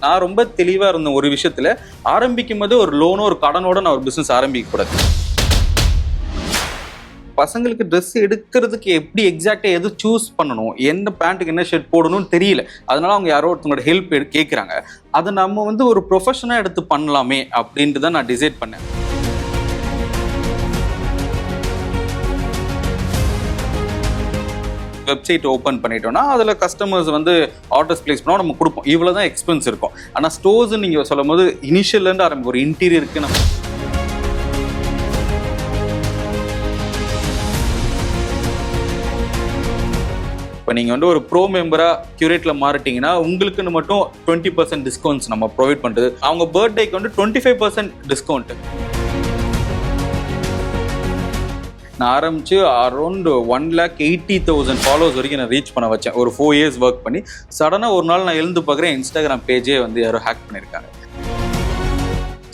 நான் ரொம்ப தெளிவாக இருந்தேன் ஒரு விஷயத்தில் ஆரம்பிக்கும் போது ஒரு லோனோ ஒரு கடனோட நான் ஒரு பிஸ்னஸ் ஆரம்பிக்க கூடாது பசங்களுக்கு ட்ரெஸ் எடுக்கிறதுக்கு எப்படி எக்ஸாக்டாக எது சூஸ் பண்ணணும் எந்த பேண்ட்டுக்கு என்ன ஷர்ட் போடணும்னு தெரியல. அதனால அவங்க யாரோ ஒருத்தவங்களோட ஹெல்ப் கேட்குறாங்க அதை நம்ம வந்து ஒரு ப்ரொஃபஷனாக எடுத்து பண்ணலாமே அப்படின்ட்டு தான் நான் டிசைட் பண்ணேன். வெப்சைட் ஓப்பன் பண்ணிட்டோம்னா அதில் கஸ்டமர்ஸ் வந்து ஆர்டர்ஸ் பிளேஸ் பண்ணால் நம்ம கொடுப்போம். இவ்வளோ தான் எக்ஸ்பென்ஸ் இருக்கும் ஆனால் ஸ்டோர்ஸ் நீங்கள் சொல்லும் போது இனிஷியல்லேருந்து ஆரம்பிக்கும். ஒரு இன்டீரியருக்கு நம்ம இப்போ நீங்கள் வந்து ஒரு ப்ரோ மெம்பராக கியூரேட்டில் மாறிட்டீங்கன்னா உங்களுக்குன்னு மட்டும் டுவெண்ட்டி பர்சன்ட் டிஸ்கவுண்ட்ஸ் நம்ம ப்ரொவைட் பண்ணுறது அவங்க பர்த்டேக்கு வந்து டுவெண்ட்டி ஃபைவ் பர்சன்ட் டிஸ்கவுண்ட்டு நான் ஆரம்பிச்சு around one lakh eighty thousand followers வரைக்கும் நான் ரீச் பண்ண வச்சேன். ஒரு ஃபோர் இயர்ஸ் ஒர்க் பண்ணி சடனாக ஒரு நாள் நான் எழுந்து பார்க்குறேன் இன்ஸ்டாகிராம் பேஜே வந்து யாரோ ஹேக் பண்ணியிருக்காங்க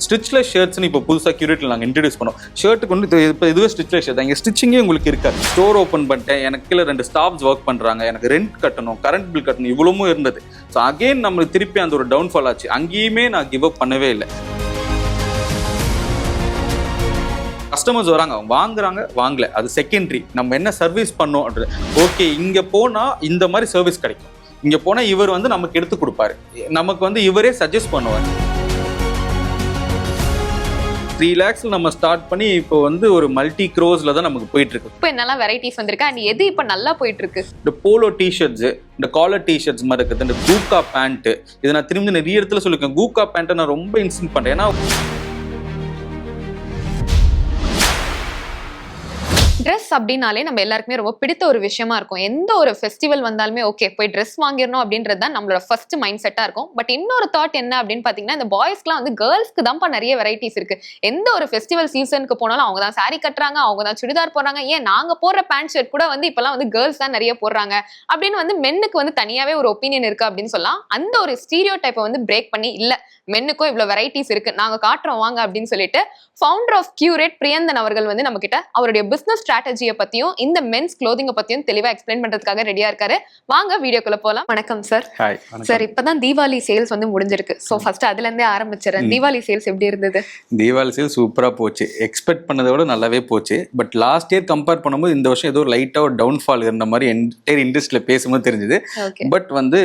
ஸ்டிச்லெஸ் ஷர்ட்ஸ்னு இப்போ புதுசாக கியூரேட்டில் நாங்கள் இன்ட்ரடியூஸ் பண்ணோம். ஷர்ட்டுக்கு வந்து இப்போ இதுவே ஸ்டிச்லெஸ் ஷர்ட் இங்கே ஸ்டிச்சிங்கே உங்களுக்கு இருக்காது. ஸ்டோர் ஓப்பன் பண்ணிட்டேன். எனக்கு கீழே ரெண்டு ஸ்டாஃப்ஸ் ஒர்க் பண்ணுறாங்க எனக்கு ரெண்ட் கட்டணும் கரண்ட் பில் கட்டணும் இவ்வளவும் இருந்தது. ஸோ அகைன் நம்மளுக்கு திருப்பி அந்த ஒரு டவுன்ஃபால் ஆச்சு. அங்கேயுமே நான் கிவ் அப் பண்ணவே இல்லை. கஸ்டமர்ஸ் வராங்க அவங்க வாங்குறாங்க வாங்கல. அது செகண்டரி நம்ம என்ன சர்வீஸ் பண்ணோம் ஓகே இங்க போனா இந்த மாதிரி சர்வீஸ் கிடைக்கும். இங்க போனா இவர் வந்து நமக்கு எடுத்து கொடுப்பாரு. நமக்கு வந்து இவரே சஜஸ்ட் பண்ணுவார். த்ரீ லேக்ஸ்ல நம்ம ஸ்டார்ட் பண்ணி இப்போ வந்து ஒரு மல்டி க்ரோஸ்ல தான் நமக்கு போயிட்டு இருக்கு இப்போ என்னெல்லாம் வெரைட்டிஸ் வந்திருக்கு? அண்ட் எது இப்போ நல்லா போயிட்டு இருக்கு இந்த போலோ டிஷர்ட்ஸ் இந்த காலர் டிஷர்ட்ஸ் மாதிரி இருக்குது இந்த கூக்கா பேண்ட் இதை நான் திரும்பி நிறைய இடத்துல சொல்லியிருக்கேன். கூக்கா பேண்ட்டை நான் ரொம்ப இன்ஸ்டிங் பண்றேன். ஏன்னா ட்ரெஸ் அப்படின்னாலே நம்ம எல்லாருக்குமே ரொம்ப பிடித்த ஒரு விஷயமா இருக்கும். எந்த ஒரு ஃபெஸ்டிவல் வந்தாலுமே ஓகே போய் ட்ரெஸ் வாங்கிடணும் அப்படின்றது தான் நம்மளோட ஃபர்ஸ்ட் மைண்ட் செட்டாக இருக்கும். பட் இன்னொரு தாட் என்ன அப்படின்னு பார்த்தீங்கன்னா இந்த பாய்ஸ்க்குலாம் வந்து கேர்ள்ஸ்க்கு தான்ப்பா நிறைய வெரைட்டிஸ் இருக்கு. எந்த ஒரு ஃபெஸ்டிவல் சீசனுக்கு போனாலும் அவங்க தான் சாரி கட்டுறாங்க அவங்க தான் சுடிதார் போடுறாங்க. ஏன் நாங்கள் போடுற பேண்ட் ஷர்ட் கூட வந்து இப்போலாம் வந்து கேர்ள்ஸ் தான் நிறைய போடுறாங்க. அப்படின்னு வந்து மென்னுக்கு வந்து தனியாகவே ஒரு ஒப்பீனியன் இருக்கு அப்படின்னு சொல்லலாம். அந்த ஒரு ஸ்டீரியோ டைப்பை வந்து பிரேக் பண்ணி இல்லை மென்னுக்கும் இவ்வளோ வெரைட்டிஸ் இருக்கு. நாங்கள் காட்டுறோம் வாங்க அப்படின்னு சொல்லிட்டு ஃபவுண்டர் ஆஃப் கியூரேட் பிரியந்தன் அவர்கள் வந்து நம்ம கிட்ட அவருடைய பிசினஸ் ஸ்ட்ராட்டஜியை பத்தியும் இந்த மென்ஸ் க்ளோதிங்கை பத்தியும் தெளிவா எக்ஸ்பிளைன் பண்றதுக்காக ரெடியா இருக்காரு. வாங்க வீடியோக்குள்ள போலாம். வணக்கம் சார் சார் இப்பதான் தீபாவளி சேல்ஸ் வந்து முடிஞ்சிருக்கு. சோ ஃபர்ஸ்ட் அதுல இருந்தே ஆரம்பிச்சிடறேன். தீபாவளி சேல்ஸ் எப்படி இருந்தது? தீபாவளி சேல் சூப்பராக போச்சு. எக்ஸ்பெக்ட் பண்ணதை விட நல்லாவே போச்சு. பட் லாஸ்ட் இயர் கம்பேர் பண்ணும்போது இந்த வருஷம் ஏதோ லைட்டாக ஒரு டவுன்ஃபால் இருந்த மாதிரி என்டையர் இண்டஸ்ட்ரியில் பேசும்போது தெரிஞ்சுது. பட் வந்து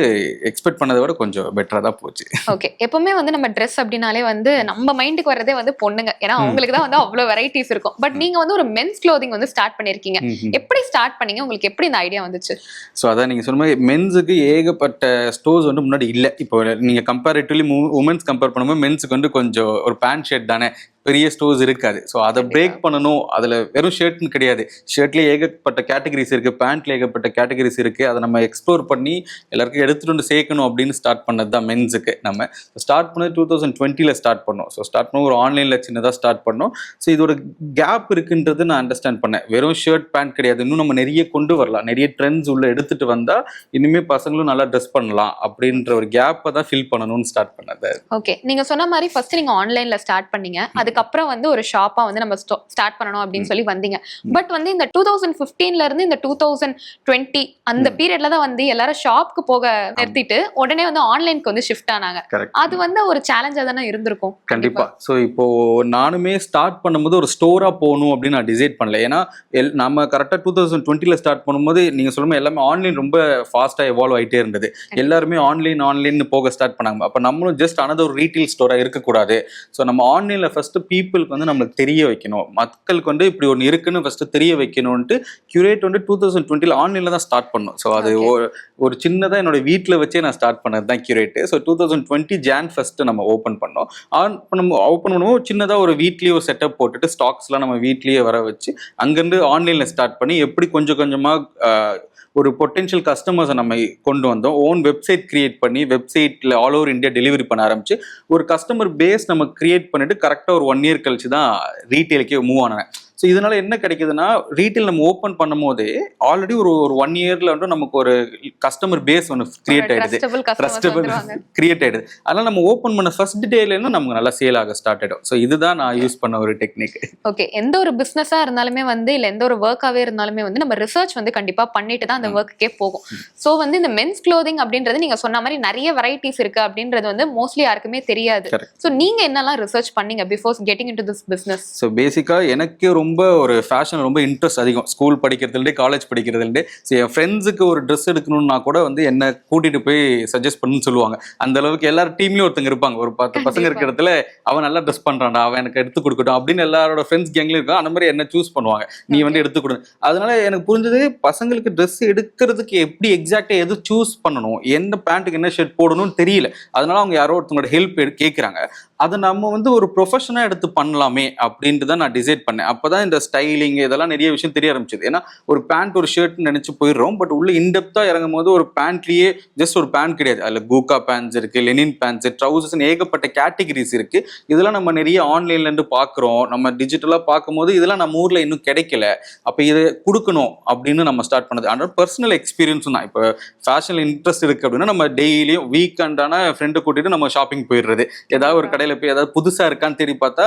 எக்ஸ்பெக்ட் பண்ணதை விட கொஞ்சம் பெட்டராக தான் போச்சு. ஓகே எப்பவுமே வந்து நம்ம ட்ரெஸ் அப்படின்னாலே வந்து நம்ம மைண்டுக்கு வர்றதே வந்து பொண்ணுங்க. ஏன்னா அவங்களுக்கு தான் வந்து அவ்வளவு வெரைட்டிஸ் இருக்கும். பட் நீங்க வந்து ஒரு மென்ஸ் க்ளோதிங் வந்து ஸ்டார்ட் பண்ணிருக்கீங்க. எப்படி ஸ்டார்ட் பண்ணீங்க? உங்களுக்கு எப்படி இந்த ஐடியா வந்துச்சு? ஸோ அதான் நீங்கள் சொன்ன மாதிரி மென்ஸுக்கு ஏகப்பட்ட ஸ்டோர்ஸ் வந்து முன்னாடி இல்லை. இப்போ நீங்கள் கம்பேரிட்டிவ்லி உமன்ஸ் கம்பேர் பண்ணும்போது மென்ஸுக்கு வந்து கொஞ்சம் ஒரு பேண்ட் ஷர்ட் தானே? பெரிய ஸ்டோர்ஸ் இருக்காது. ஸோ அதை பிரேக் பண்ணணும். அதில் வெறும் ஷர்ட்னு கிடையாது. ஷர்ட்லேயே ஏகப்பட்ட கேட்டகரிஸ் இருக்குது பேண்ட்ல ஏகப்பட்ட கேட்டகரிஸ் இருக்குது அதை நம்ம எக்ஸ்ப்ளோர் பண்ணி எல்லாருக்கும் எடுத்துகிட்டு வந்து சேர்க்கணும் அப்படின்னு ஸ்டார்ட் பண்ணது தான் மென்ஸுக்கு நம்ம. ஸ்டார்ட் பண்ணது டூ தௌசண்ட் டுவெண்ட்டியில் ஸ்டார்ட் பண்ணோம். ஸோ ஸ்டார்ட் பண்ண ஒரு ஆன்லைனில் சின்னதாக ஸ்டார்ட் பண்ணோம். ஸோ இதோட கேப் இருக்குன்றது நான் அண்டர்ஸ்டாண்ட் பண்ணேன். வெறும் ஷர்ட் பேண்ட் கிடையாது. இன்னும் நம்ம நிறைய கொண்டு வரலாம். நிறைய ட்ரெண்ட்ஸ் உள்ள எடுத்துட்டு வந்தா இனிமே பசங்களும் நல்லா ட்ரெஸ் பண்ணலாம் அப்படின்ற ஒரு கேப்பை தான் ஃபில் பண்ணணும்னு ஸ்டார்ட் பண்ணது. ஓகே நீங்க சொன்ன மாதிரி ஃபர்ஸ்ட் நீங்க ஆன்லைன்ல ஸ்டார்ட் பண்ணீங்க. அதுக்கப்புறம் வந்து ஒரு ஷாப்பா வந்து நம்ம ஸ்டார்ட் பண்ணணும் அப்படின்னு சொல்லி வந்தீங்க. பட் வந்து இந்த டூ தௌசண்ட் பிப்டீன்ல இருந்து இந்த டூ தௌசண்ட் டுவெண்ட்டி அந்த பீரியட்ல தான் வந்து எல்லாரும் ஷாப்க்கு போக நிறுத்திட்டு உடனே வந்து ஆன்லைனுக்கு வந்து ஷிஃப்ட் ஆனாங்க. அது வந்து ஒரு சேலஞ்சா தானே இருந்திருக்கும். கண்டிப்பா. ஸோ இப்போ நானுமே ஸ்டார்ட் பண்ணும்போது ஒரு ஸ்டோரா போகணும் அப்படின்னு நான் டிசைட் பண்ணல. ஏன்னா நம்ம கரெக்டாக டூ தௌசண்ட் டுவெண்ட்டில ஸ்டார்ட் பண்ணும்போது நீங்க சொல்லும்போது எல்லாமே ஆன்லைன் ரொம்ப ஃபாஸ்டா எவால்வ் ஆயிட்டே இருந்தது. எல்லாருமே ஆன்லைன் ஆன்லைன் போக ஸ்டார்ட் பண்ணாங்க. அப்போ நம்மளும் ஜஸ்ட் ஒரு ரீட்டெயில் ஸ்டோரா இருக்கக்கூடாது. ஸோ நம்ம ஆன்லைன்ல ஃபர்ஸ்ட் பீப்புளுக்கு வந்து நம்மளுக்கு தெரிய வைக்கணும். மக்களுக்கு வந்து இப்படி ஒன்று இருக்குன்னு ஃபர்ஸ்ட் தெரிய வைக்கணும்ட்டு கியூரேட் வந்து டூ தௌசண்ட் டுவெண்ட்டில ஆன்லைன்ல தான் ஸ்டார்ட் பண்ணோம். ஸோ அது. ஒரு சின்னதாக என்னோட வீட்டில் வச்சே நான் ஸ்டார்ட் பண்ணது தான் Curate so two thousand twenty Jan first நம்ம ஓப்பன் பண்ணோம். ஆன் நம்ம ஓப்பன் பண்ணும்போது சின்னதாக ஒரு வீட்லேயே ஒரு செட்டப் போட்டுட்டு ஸ்டாக்ஸ்லாம் நம்ம வீட்லேயே வர வச்சு அங்கேருந்து ஆன்லைனில் ஸ்டார்ட் பண்ணி எப்படி கொஞ்சம் கொஞ்சமாக ஒரு பொட்டென்ஷியல் கஸ்டமர்ஸை நம்ம கொண்டு வந்தோம். ஓன் வெப்சைட் கிரியேட் பண்ணி வெப்சைட்டில் ஆல் ஓவர் இந்தியா டெலிவரி பண்ண ஆரம்பிச்சு ஒரு கஸ்டமர் பேஸ் நம்ம கிரியேட் பண்ணிட்டு கரெக்டாக ஒரு ஒன் இயர் கழிச்சு தான் ரீட்டெயிலுக்கே மூவ் ஆனேன் ஸோ இதனால என்ன கிடைக்குதுன்னா ரீட்டைல் நம்ம ஓப்பன் பண்ணும் போதே ஆல்ரெடி ஒரு ஒரு ஒன் இயர்ல வந்து நமக்கு ஒரு கஸ்டமர் பேஸ் ஒன்று கிரியேட் ஆயிடுது. ட்ரஸ்டபிள் கிரியேட் ஆயிடுது. அதனால நம்ம ஓப்பன் பண்ண ஃபர்ஸ்ட் டேலேருந்து நமக்கு நல்லா சேல் ஆக ஸ்டார்ட் ஆயிடும். ஸோ இதுதான் நான் யூஸ் பண்ண ஒரு டெக்னிக் ஓகே எந்த ஒரு பிசினஸா இருந்தாலுமே வந்து இல்ல எந்த ஒரு ஒர்க்காவே இருந்தாலுமே வந்து நம்ம ரிசர்ச் வந்து கண்டிப்பா பண்ணிட்டு தான் அந்த ஒர்க்குக்கே போகும். சோ வந்து இந்த மென்ஸ் க்ளோதிங் அப்படின்றது நீங்க சொன்ன மாதிரி நிறைய வெரைட்டிஸ் இருக்கு அப்படின்றது வந்து மோஸ்ட்லி யாருக்குமே தெரியாது. Correct. சோ நீங்க என்னெல்லாம் ரிசர்ச் பண்ணீங்க before getting into this business so பேசிக்காக எனக்கு ரொம்ப ஒரு ஃபேஷன் ரொம்ப இன்ட்ரெஸ்ட் அதிகம். ஸ்கூல் படிக்கிறதுலேருந்து காலேஜ் படிக்கிறதுலேருந்து ஸோ என் ஃப்ரெண்ட்ஸுக்கு ஒரு ட்ரெஸ் எடுக்கணும்னா கூட வந்து என்ன கூட்டிட்டு போய் சஜஸ்ட் பண்ணுன்னு சொல்லுவாங்க. அந்த அளவுக்கு எல்லாரும் டீம்லயும் ஒருத்தங்க இருப்பாங்க. ஒரு பத்து பசங்க. இருக்கிற இடத்துல அவன் நல்லா ட்ரெஸ் பண்றான்டா அவன் எனக்கு எடுத்து கொடுக்கட்டும் அப்படின்னு எல்லாரோட ஃப்ரெண்ட்ஸ் கேங்லயும் இருக்கும் அந்த மாதிரி என்ன சூஸ் பண்ணுவாங்க. நீ வந்து எடுத்து கொடு அதனால எனக்கு புரிஞ்சது பசங்களுக்கு ட்ரெஸ் எடுக்கிறதுக்கு எப்படி எக்ஸாக்டா எது சூஸ் பண்ணணும்? எந்த பேண்ட்டுக்கு என்ன ஷர்ட் போடணும்னு தெரியல. அதனால அவங்க யாரோ ஒருத்தவங்களோட ஹெல்ப் கேட்குறாங்க அதை நம்ம வந்து ஒரு ப்ரொஃபஷனாக எடுத்து பண்ணலாமே அப்படின்ட்டு தான் நான் டிசைட் பண்ணேன். அப்போ தான் இந்த ஸ்டைலிங் இதெல்லாம் நிறைய விஷயம் தெரிய ஆரம்பிச்சது. ஏன்னா ஒரு பேண்ட் ஒரு ஷர்ட்னு நினச்சி போயிடுறோம். பட் உள்ள இன்டெப்த்தாக இறங்கும் போது ஒரு பேண்ட்லேயே ஜஸ்ட் ஒரு பேண்ட் கிடையாது. அதில் கூகா பேண்ட்ஸ் இருக்குது லெனின் பேண்ட்ஸ் ட்ரௌசர்ஸ்னு ஏகப்பட்ட கேட்டகரிஸ் இருக்குது இதெல்லாம் நம்ம நிறைய ஆன்லைன்லேருந்து பார்க்குறோம். நம்ம டிஜிட்டலாக பார்க்கும்போது இதெல்லாம் நம்ம ஊரில் இன்னும் கிடைக்கல. அப்போ இதை கொடுக்கணும் அப்படின்னு நம்ம ஸ்டார்ட் பண்ணது. ஆனால் பர்சனல் எக்ஸ்பீரியன்ஸும் தான். இப்போ ஃபேஷனில் இன்ட்ரெஸ்ட் இருக்குது அப்படின்னா நம்ம டெய்லியும் வீக்கெண்டான ஃப்ரெண்டு கூட்டிட்டு நம்ம ஷாப்பிங் போயிடுறது. ஏதாவது ஒரு கடையில் போய் ஏதாவது புதுசா இருக்கான்னு தேடி பார்த்தா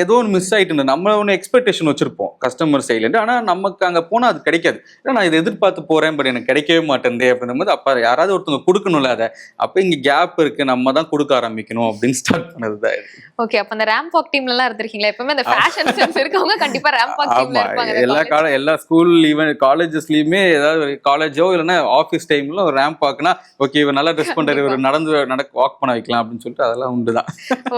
ஏதோ ஒன்று மிஸ் ஆயிட்டு நம்ம ஒன்று எக்ஸ்பெக்டேஷன் வச்சிருப்போம் கஸ்டமர் சைட்லேருந்து ஆனால் நமக்கு அங்கே போனால் அது கிடைக்காது. ஏன்னா நான் இதை எதிர்பார்த்து போறேன் பட் எனக்கு கிடைக்கவே மாட்டேங்குது அப்படின்னும் போது அப்போ யாராவது ஒருத்தவங்க கொடுக்கணும்ல அதை அப்போ இங்கே கேப் இருக்கு நம்ம தான் கொடுக்க ஆரம்பிக்கணும் அப்படின்னு ஸ்டார்ட் பண்ணது தான். ஓகே அப்ப அந்த ரேம்ப் வாக் டீம்ல எல்லாம் இருந்திருக்கீங்களா? எப்பவுமே அந்த ஃபேஷன் சென்ஸ் இருக்கவங்க கண்டிப்பா ரேம்ப் வாக் டீம்ல இருப்பாங்க. எல்லா கால எல்லா ஸ்கூல் ஈவன் காலேஜஸ்லயுமே ஏதாவது காலேஜோ இல்லைன்னா ஆஃபீஸ் டைம்ல ஒரு ரேம்ப் பார்க்கனா ஓகே இவர் நல்லா ட்ரெஸ் பண்றாரு இவர் நடந்து நடக்க வாக் பண்ண வைக்கலாம் அப்படின்னு சொல்லிட்டு அதெல்லாம் உண்டு தான்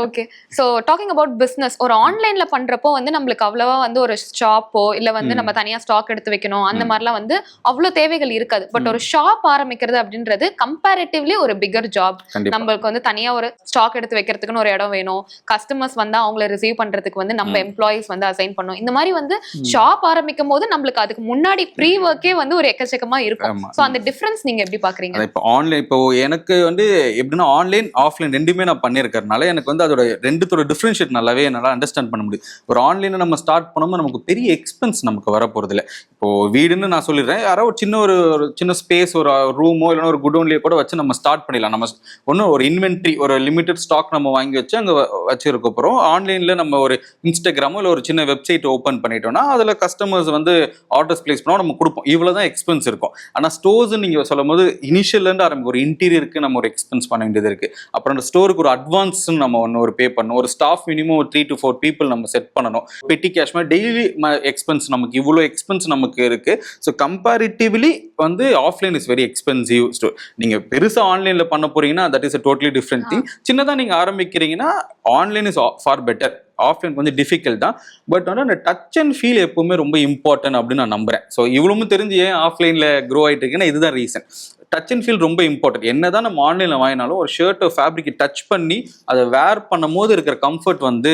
okay so talking about business ஒரு ஆன்லைன்ல பண்றப்போ வந்து நம்மளுக்கு அவ்வளவா வந்து ஒரு ஷாப்போ இல்ல வந்து. நம்ம தனியா ஸ்டாக் எடுத்து வைக்கணும். அந்த. மாதிரிலாம் வந்து அவ்வளவு தேவைகள் இருக்காது. பட் ஒரு ஷாப் ஆரம்பிக்கிறது அப்படின்றது கம்பேரிட்டிவ்லி ஒரு பிகர் ஜாப் நம்மளுக்கு வந்து தனியா ஒரு ஸ்டாக் எடுத்து வைக்கிறதுக்குன்னு ஒரு இடம் வேணும். கஸ்டமர்ஸ் வந்தா அவங்கள ரிசீவ் பண்றதுக்கு வந்து நம்ம. எம்ப்ளாயிஸ் வந்து அசைன் பண்ணணும். இந்த மாதிரி வந்து. ஷாப் ஆரம்பிக்கும் போது நம்மளுக்கு அதுக்கு முன்னாடி ப்ரீ ஒர்க்கே வந்து ஒரு எக்கச்சக்கமா இருக்கும். சோ அந்த டிஃபரன்ஸ் நீங்க எப்படி பாக்குறீங்க? இப்போ ஆன்லைன் இப்போ எனக்கு வந்து எப்படின்னா ஆன்லைன் ஆஃப்லைன் ரெண்டுமே நான் பண்ணியிருக்கறனால எனக்கு வந்து அதோட ரெண்டுத்தோட டிஃப்ரென்ஷியேட் நல்லாவே என்னால் அண்டர்ஸ்டாண்ட் பண்ண முடியும். ஒரு ஆன்லைனில் நம்ம ஸ்டார்ட் பண்ணும்போது நமக்கு பெரிய எக்ஸ்பென்ஸ் நமக்கு வர இல்லை இப்போ வீடுன்னு நான் சொல்லிடுறேன். யாரோ ஒரு சின்ன ஒரு சின்ன ஸ்பேஸ் ஒரு ரூமோ இல்லைன்னா ஒரு குடோன்லேயே கூட வச்சு நம்ம ஸ்டார்ட் பண்ணிடலாம். நம்ம ஒன்றும் ஒரு இன்வென்ட்ரி ஒரு லிமிடெட் ஸ்டாக் நம்ம வாங்கி வச்சு அங்கே வச்சிருக்க போகிறோம் ஆன்லைனில் நம்ம ஒரு இன்ஸ்டாகிராமோ இல்லை ஒரு சின்ன வெப்சைட் ஓப்பன் பண்ணிட்டோம்னா அதில் கஸ்டமர்ஸ் வந்து ஆர்டர்ஸ் பிளேஸ் பண்ணால் நம்ம கொடுப்போம். இவ்வளோ தான் எக்ஸ்பென்ஸ் இருக்கும். ஆனால் ஸ்டோர்ஸ் நீங்கள் சொல்லும் போது இனிஷியல்லேருந்து ஆரம்பிக்கும். ஒரு இன்டீரியருக்கு நம்ம ஒரு எக்ஸ்பென்ஸ் பண்ண வேண்டியது இருக்குது அப்புறம் அந்த ஸ்டோருக்கு ஒரு அட்வான்ஸ்னு நம்ம ஒன்று ஒரு பே பண்ணணும். ஒரு ஸ்டாஃப் மினிமம் ஒரு த்ரீ டு ஃபோர் பீப்புள் நம்ம செட் பண்ணணும். பெட்டி கேஷ் மாதிரி டெய்லி எக்ஸ்பென்ஸ் நமக்கு இவ்வளோ எக்ஸ்பென்ஸ் நமக்கு இருக்கு. ஸோ கம்பேரிட்டிவ்லி வந்து offline is very expensive store நீங்க பெருசா ஆன்லைன்ல பண்ண போறீங்கன்னா that is a totally different thing சின்னதா நீங்க ஆரம்பிக்கிறீங்கன்னா online is far better offline கொஞ்சம் டிஃபிகல்ட் தான். பட் வந்து அந்த டச் அண்ட் ஃபீல் எப்பவுமே ரொம்ப இம்பார்ட்டன்ட் அப்படின்னு நான் நம்புறேன். ஸோ இவ்வளவும் தெரிஞ்சு ஏன் ஆஃப்லைனில் க்ரோ ஆகிட்டு இருக்குன்னா இதுதான் ரீசன் டச் அண்ட் ஃபீல் ரொம்ப இம்பார்ட்டன்ட் என்னதான் நம்ம ஆன்லைனில் வாங்கினாலும் ஒரு ஷர்ட்டை ஃபேப்ரிக்கை டச் பண்ணி அதை வேர் பண்ணும் போது இருக்கிற கம்ஃபர்ட் வந்து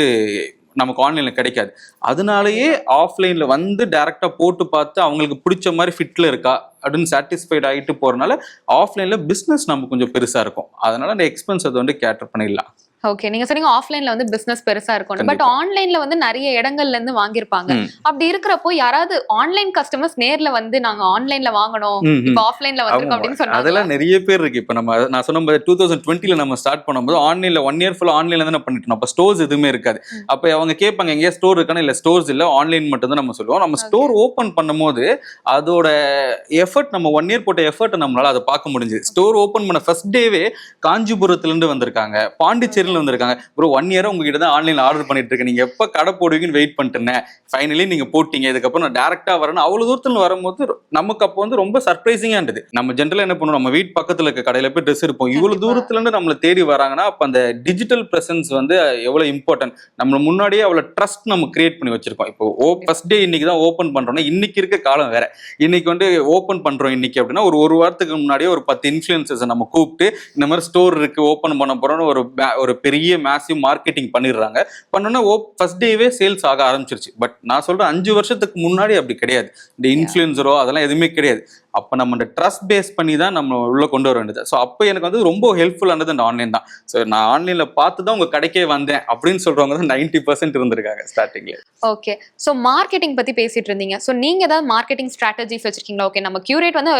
நமக்கு ஆன்லைனில் கிடைக்காது. அதனாலயே ஆஃப்லைனில் வந்து டேரெக்டாக போட்டு பார்த்து அவங்களுக்கு பிடிச்ச மாதிரி ஃபிட்டில் இருக்கா அப்படின்னு சாட்டிஸ்ஃபைட் ஆகிட்டு போகிறனால ஆஃப்லைனில் பிஸ்னஸ் நம்ம கொஞ்சம் பெருசாக இருக்கும். அதனால் அந்த எக்ஸ்பென்ஸ் அதை வந்து கேட்டர் பண்ணிடலாம். ஓகே நீங்க சொன்னீங்க ஆஃப்லைன்ல வந்து பிசினஸ் பெருசா இருக்கும் பட். ஆன்லைன்ல வந்து நிறைய இடங்கள்ல இருந்து வாங்கியிருப்பாங்க. அப்படி இருக்கிறப்போ யாராவது ஆன்லைன் கஸ்டமர்ஸ் நேர்ல வந்து நாங்க ஆன்லைன்ல வாங்கணும். இப்ப ஆஃப்லைன்ல வந்திருக்கோம். அப்படின்னு சொன்னாங்க. அதெல்லாம் நிறைய பேர் இருக்கு. இப்போ நம்ம நான் சொன்ன டூ தௌசண்ட் டுவெண்ட்டில நம்ம ஸ்டார்ட் பண்ணும்போது ஆன்லைன்ல ஒன் இயர் ஃபுல்லா ஆன்லைன்ல தானே பண்ணிட்டு இருந்தோம். அப்போ ஸ்டோர்ஸ் எதுவுமே இருக்காது. அப்போ அவங்க கேட்பாங்க எங்கேயா ஸ்டோர் இருக்கானா இல்ல ஸ்டோர்ஸ் இல்ல ஆன்லைன் மட்டும் தான் நம்ம சொல்லுவோம். நம்ம ஸ்டோர் ஓப்பன் பண்ணும்போது அதோட எஃபர்ட் நம்ம ஒன் இயர் போட்ட எஃபர்ட் நம்மளால அதை பார்க்க முடிஞ்சது. ஸ்டோர் ஓப்பன் பண்ண ஃபர்ஸ்ட் டேவே காஞ்சிபுரத்துல இருந்து வந்திருக்காங்க பாண்டிச்சேரியில வந்திருக்காங்க. ப்ரோ ஒன் இயரா உங்ககிட்ட தான் ஆன்லைன்ல ஆர்டர் பண்ணிட்டு இருக்கேன். நீங்க எப்ப கடை போடுவீங்கன்னு வெயிட் பண்ணிட்டு இருந்தேன். ஃபைனலி நீங்க போட்டீங்க. இதுக்கப்புறம் நான் டேரக்டா வரேன் அவ்வளவு தூரத்துல வரும்போது நமக்கு அப்போ வந்து ரொம்ப சர்ப்ரைசிங்கா இருந்தது. நம்ம ஜென்ரலா என்ன பண்ணுவோம்? நம்ம வீட்டு பக்கத்துல இருக்க கடையில போய் ட்ரெஸ் இருப்போம் இவ்வளவு. தூரத்துல இருந்து நம்மளை தேடி வராங்கன்னா அப்ப அந்த டிஜிட்டல் பிரசன்ஸ் வந்து எவ்வளவு இம்பார்ட்டன்ட் நம்ம முன்னாடியே அவ்வளவு ட்ரஸ்ட் நம்ம கிரியேட் பண்ணி வச்சிருக்கோம். இப்போ ஓ ஃபர்ஸ்ட் டே இன்னைக்கு தான் ஓப்பன் பண்றோம்னா இன்னைக்கு இருக்க காலம் வேற. இன்னைக்கு வந்து ஓப்பன் பண்றோம் இன்னைக்கு அப்படின்னா ஒரு ஒரு வாரத்துக்கு முன்னாடியே ஒரு பத்து இன்ஃபுளுசஸ் நம்ம கூப்பிட்டு இந்த மாதிரி ஸ்டோர் இருக்கு ஓப்பன் பண்ண போறோம்னு ஒரு ஒரு பெரிய மேசிவ் மார்க்கெட்டிங் பண்ணிடுறாங்க. பண்ணோன்னா ஓ ஃபர்ஸ்ட் டேவே சேல்ஸ் ஆக ஆரம்பிச்சிருச்சு. பட் நான் சொல்றேன் அஞ்சு வருஷத்துக்கு முன்னாடி அப்படி கிடையாது. இந்த இன்ஃப்ளூயன்சரோ அதெல்லாம் எதுவுமே கிடையாது. அப்போ நம்ம ட்ரஸ்ட் பேஸ் பண்ணி தான் நம்ம உள்ள கொண்டு வர வேண்டியது. ஸோ அப்போ எனக்கு வந்து ரொம்ப ஹெல்ப்ஃபுல்லானது இந்த ஆன்லைன் தான். ஸோ நான் ஆன்லைன்ல பார்த்து தான் உங்க கடைக்கே வந்தேன் அப்படின்னு சொல்றவங்க தான் நைன்டி பர்சன்ட் இருந்திருக்காங்க ஸ்டார்டிங்ல ஓகே ஸோ மார்க்கெட்டிங் பத்தி பேசிட்டு இருந்தீங்க. ஸோ நீங்க ஏதாவது மார்க்கெட்டிங் ஸ்ட்ராட்டஜிஸ் வச்சிருக்கீங்களா? ஓகே நம்ம கியூரேட் வந்து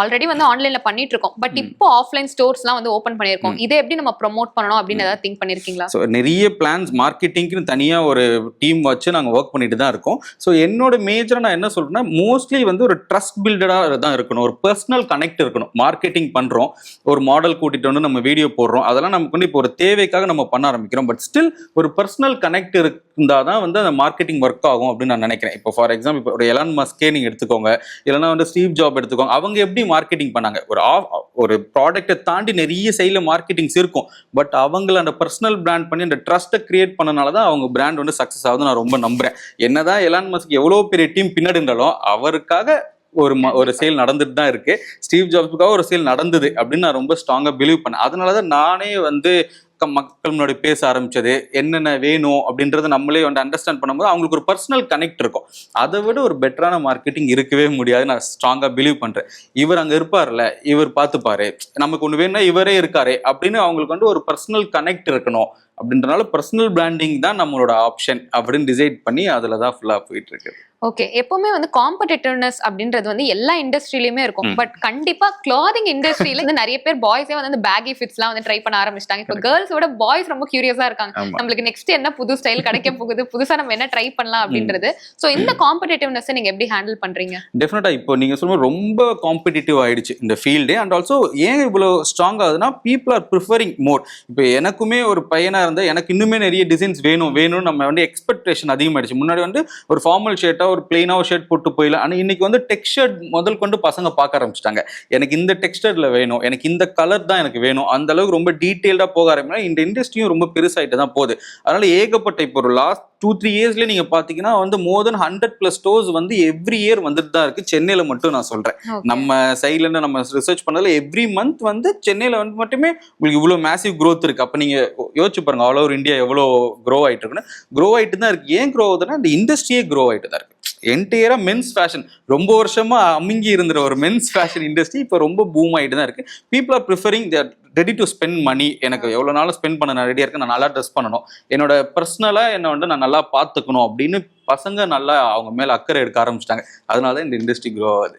ஆல்ரெடி வந்து ஆன்லைன்ல பண்ணிட்டு இருக்கோம். பட் இப்போ ஆஃப்லைன் ஸ்டோர்ஸ்லாம் வந்து ஓப்பன் பண்ணியிருக்கோம். இதை எப்படி நம்ம ப்ரோமோட் பண்ணணும் அப்படின்னு ஏதாவது திங்க் பண்ணிருக்கீங்களா? ஸோ நிறைய பிளான்ஸ் மார்க்கெட்டிங்க்குன்னு தனியாக ஒரு டீம் வச்சு நாங்கள் ஒர்க் பண்ணிட்டு தான் இருக்கோம். ஸோ என்னோட மேஜராக நான் என்ன சொல்றேன்னா மோஸ்ட்லி வந்து ஒரு ட்ரஸ்ட் பில்டடாக தான் இருக்கணும். ஒரு பர்சனல் கனெக்ட் இருக்கணும். மார்க்கெட்டிங் பண்ணுறோம் ஒரு மாடல் கூட்டிட்டு வந்து நம்ம வீடியோ போடுறோம். அதெல்லாம் நமக்கு வந்து இப்போ ஒரு தேவைக்காக நம்ம பண்ண ஆரம்பிக்கிறோம். பட் ஸ்டில் ஒரு பர்சனல் கனெக்ட் இருந்தால் தான் வந்து அந்த மார்க்கெட்டிங் ஒர்க் ஆகும் அப்படின்னு நான் நினைக்கிறேன். இப்போ ஃபார் எக்ஸாம்பிள் இப்போ ஒரு எலான் மஸ்கே நீங்கள் எடுத்துக்கோங்க. இல்லைன்னா வந்து ஸ்டீவ் ஜாப் எடுத்துக்கோங்க. அவங்க எப்படி மார்க்கெட்டிங் பண்ணாங்க? ஒரு ஆஃப் ஒரு ப்ராடக்ட்டை தாண்டி நிறைய சைடில் மார்க்கெட்டிங்ஸ் இருக்கும். பட் அவங்கள அந்த பர்சனல் பிராண்ட் பண்ணி அந்த ட்ரஸ்ட்டை கிரியேட் பண்ணனால தான் அவங்க பிராண்ட் வந்து சக்ஸஸ் ஆகுதுன்னு நான் ரொம்ப நம்புறேன். என்னதான் எலான் மஸ்க் எவ்வளோ பெரிய டீம் பின்னாடி இருந்தாலும் அவருக்காக ஒரு ம- ஒரு சேல் நடந்துட்டு தான் இருக்கு. ஸ்டீவ் ஜாப்ஸுக்காக ஒரு சேல் நடந்தது அப்படின்னு நான் ரொம்ப ஸ்ட்ராங்காக பிலீவ் பண்ணேன். அதனால தான் நானே வந்து மக்கள் முன்னாடி பேச ஆரம்பிச்சது. என்னென்ன வேணும் அப்படின்றத நம்மளே வந்து அண்டர்ஸ்டாண்ட் பண்ணும்போது அவங்களுக்கு ஒரு பர்சனல் கனெக்ட் இருக்கும். அதை விட ஒரு பெட்டரான மார்க்கெட்டிங் இருக்கவே முடியாது. நான் ஸ்ட்ராங்காக பிலீவ் பண்ணுறேன் இவர் அங்கே இருப்பார்ல இவர் பார்த்துப்பாரு. நமக்கு ஒன்று வேணும்னா இவரே இருக்காரு அப்படின்னு அவங்களுக்கு வந்து ஒரு பர்சனல் கனெக்ட் இருக்கணும். அப்படின்றனால பர்சனல் பிராண்டிங் தான் நம்மளோட ஆப்ஷன் அப்படின்னு டிசைட் பண்ணி அதுல தான் ஃபுல்லா போயிட்டு இருக்கு. ஓகே எப்பவுமே வந்து காம்படிட்டிவ்னஸ் அப்படின்றது வந்து எல்லா இண்டஸ்ட்ரியிலுமே இருக்கும். பட் கண்டிப்பா கிளாதிங் இண்டஸ்ட்ரியில வந்து நிறைய பேர் பாய்ஸே வந்து அந்த பேகி ஃபிட்ஸ்லாம் வந்து ட்ரை பண்ண ஆரம்பிச்சிட்டாங்க. இப்போ கேர்ள்ஸோட பாய்ஸ் ரொம்ப கியூரியஸா இருக்காங்க. நம்மளுக்கு நெக்ஸ்ட் என்ன புது ஸ்டைல் கிடைக்க போகுது புதுசா நம்ம என்ன ட்ரை பண்ணலாம் அப்படின்றது. சோ இந்த காம்படிட்டிவ்னஸ் நீங்க எப்படி ஹேண்டில் பண்றீங்க? டெஃபினட்டா இப்போ நீங்க சொல்லும்போது ரொம்ப காம்படிட்டிவ் ஆயிடுச்சு இந்த ஃபீல்டே அண்ட் ஆல்சோ ஏன் இவ்வளோ ஸ்ட்ராங் ஆகுதுன்னா பீப்புள் ஆர் ப்ரிஃபரிங் மோர் இப்போ எனக்குமே ஒரு பையனா இருந்தா எனக்கு இன்னுமே நிறைய டிசைன்ஸ் வேணும் வேணும்னு நம்ம வந்து எக்ஸ்பெக்டேஷன் அதிகமாயிடுச்சு. முன்னாடி வந்து ஒரு ஃபார்மல் ஷர்ட்டா ஒரு பிளெயினா ஒரு ஷர்ட் போட்டு போயிடலாம் ஆனால் இன்னைக்கு வந்து டெக்ஸ்டர்ட் முதல் கொண்டு பசங்க பார்க்க ஆரம்பிச்சிட்டாங்க. எனக்கு இந்த டெக்ஸ்டர்ல வேணும் எனக்கு இந்த கலர் தான் எனக்கு வேணும். அந்த அளவுக்கு ரொம்ப டீட்டெயில்டா போக ஆரம்பினா இந்த இண்டஸ்ட்ரியும் ரொம்ப பெருசாயிட்டு தான் போகுது. அதனால ஏகப்பட்ட இப்போ ஒரு லாஸ்ட் டூ த்ரீ இயர்ஸ்ல நீங்க பாத்தீங்கன்னா வந்து more than hundred plus stores வந்து எவ்ரி இயர் வந்துட்டு தான் இருக்கு. சென்னையில மட்டும் நான் சொல்றேன். நம்ம சைட்ல இருந்து நம்ம ரிசர்ச் பண்ணதுல எவ்ரி மந்த் வந்து சென்னையில வந்து மட்டுமே உங்களுக்கு இவ்வளவு மேசிவ் growth இருக்கு. அப்ப நீங்க யோசிச்சு பாருங்க ஆல் ஓவர் இந்தியா எவ்வளோ க்ரோ ஆயிட்டு இருக்குன்னு க்ரோ ஆயிட்டு தான் இருக்கு. ஏன் க்ரோ ஆகுதுன்னா இந்த இண்டஸ்ட்ரியே க்ரோ ஆயிட்டு தான் இருக்கு. என்டையராக மென்ஸ் ஃபேஷன் ரொம்ப வருஷமா அமுங்கி இருந்த ஒரு மென்ஸ் ஃபேஷன் இண்டஸ்ட்ரி இப்போ ரொம்ப பூம் ஆகிட்டு தான் இருக்கு. People are preferring their ready to spend money எனக்கு எவ்வளோ நாளும் ஸ்பெண்ட் பண்ண நான் ரெடியாக இருக்கேன் நான் நல்லா ட்ரெஸ் பண்ணணும். என்னோட பர்சனலாக என்னை வந்து நான் நல்லா பார்த்துக்கணும் அப்படின்னு பசங்க நல்லா அவங்க மேலே அக்கறை எடுக்க ஆரம்பிச்சிட்டாங்க. அதனால தான் இந்த இண்டஸ்ட்ரி க்ரோ ஆகுது.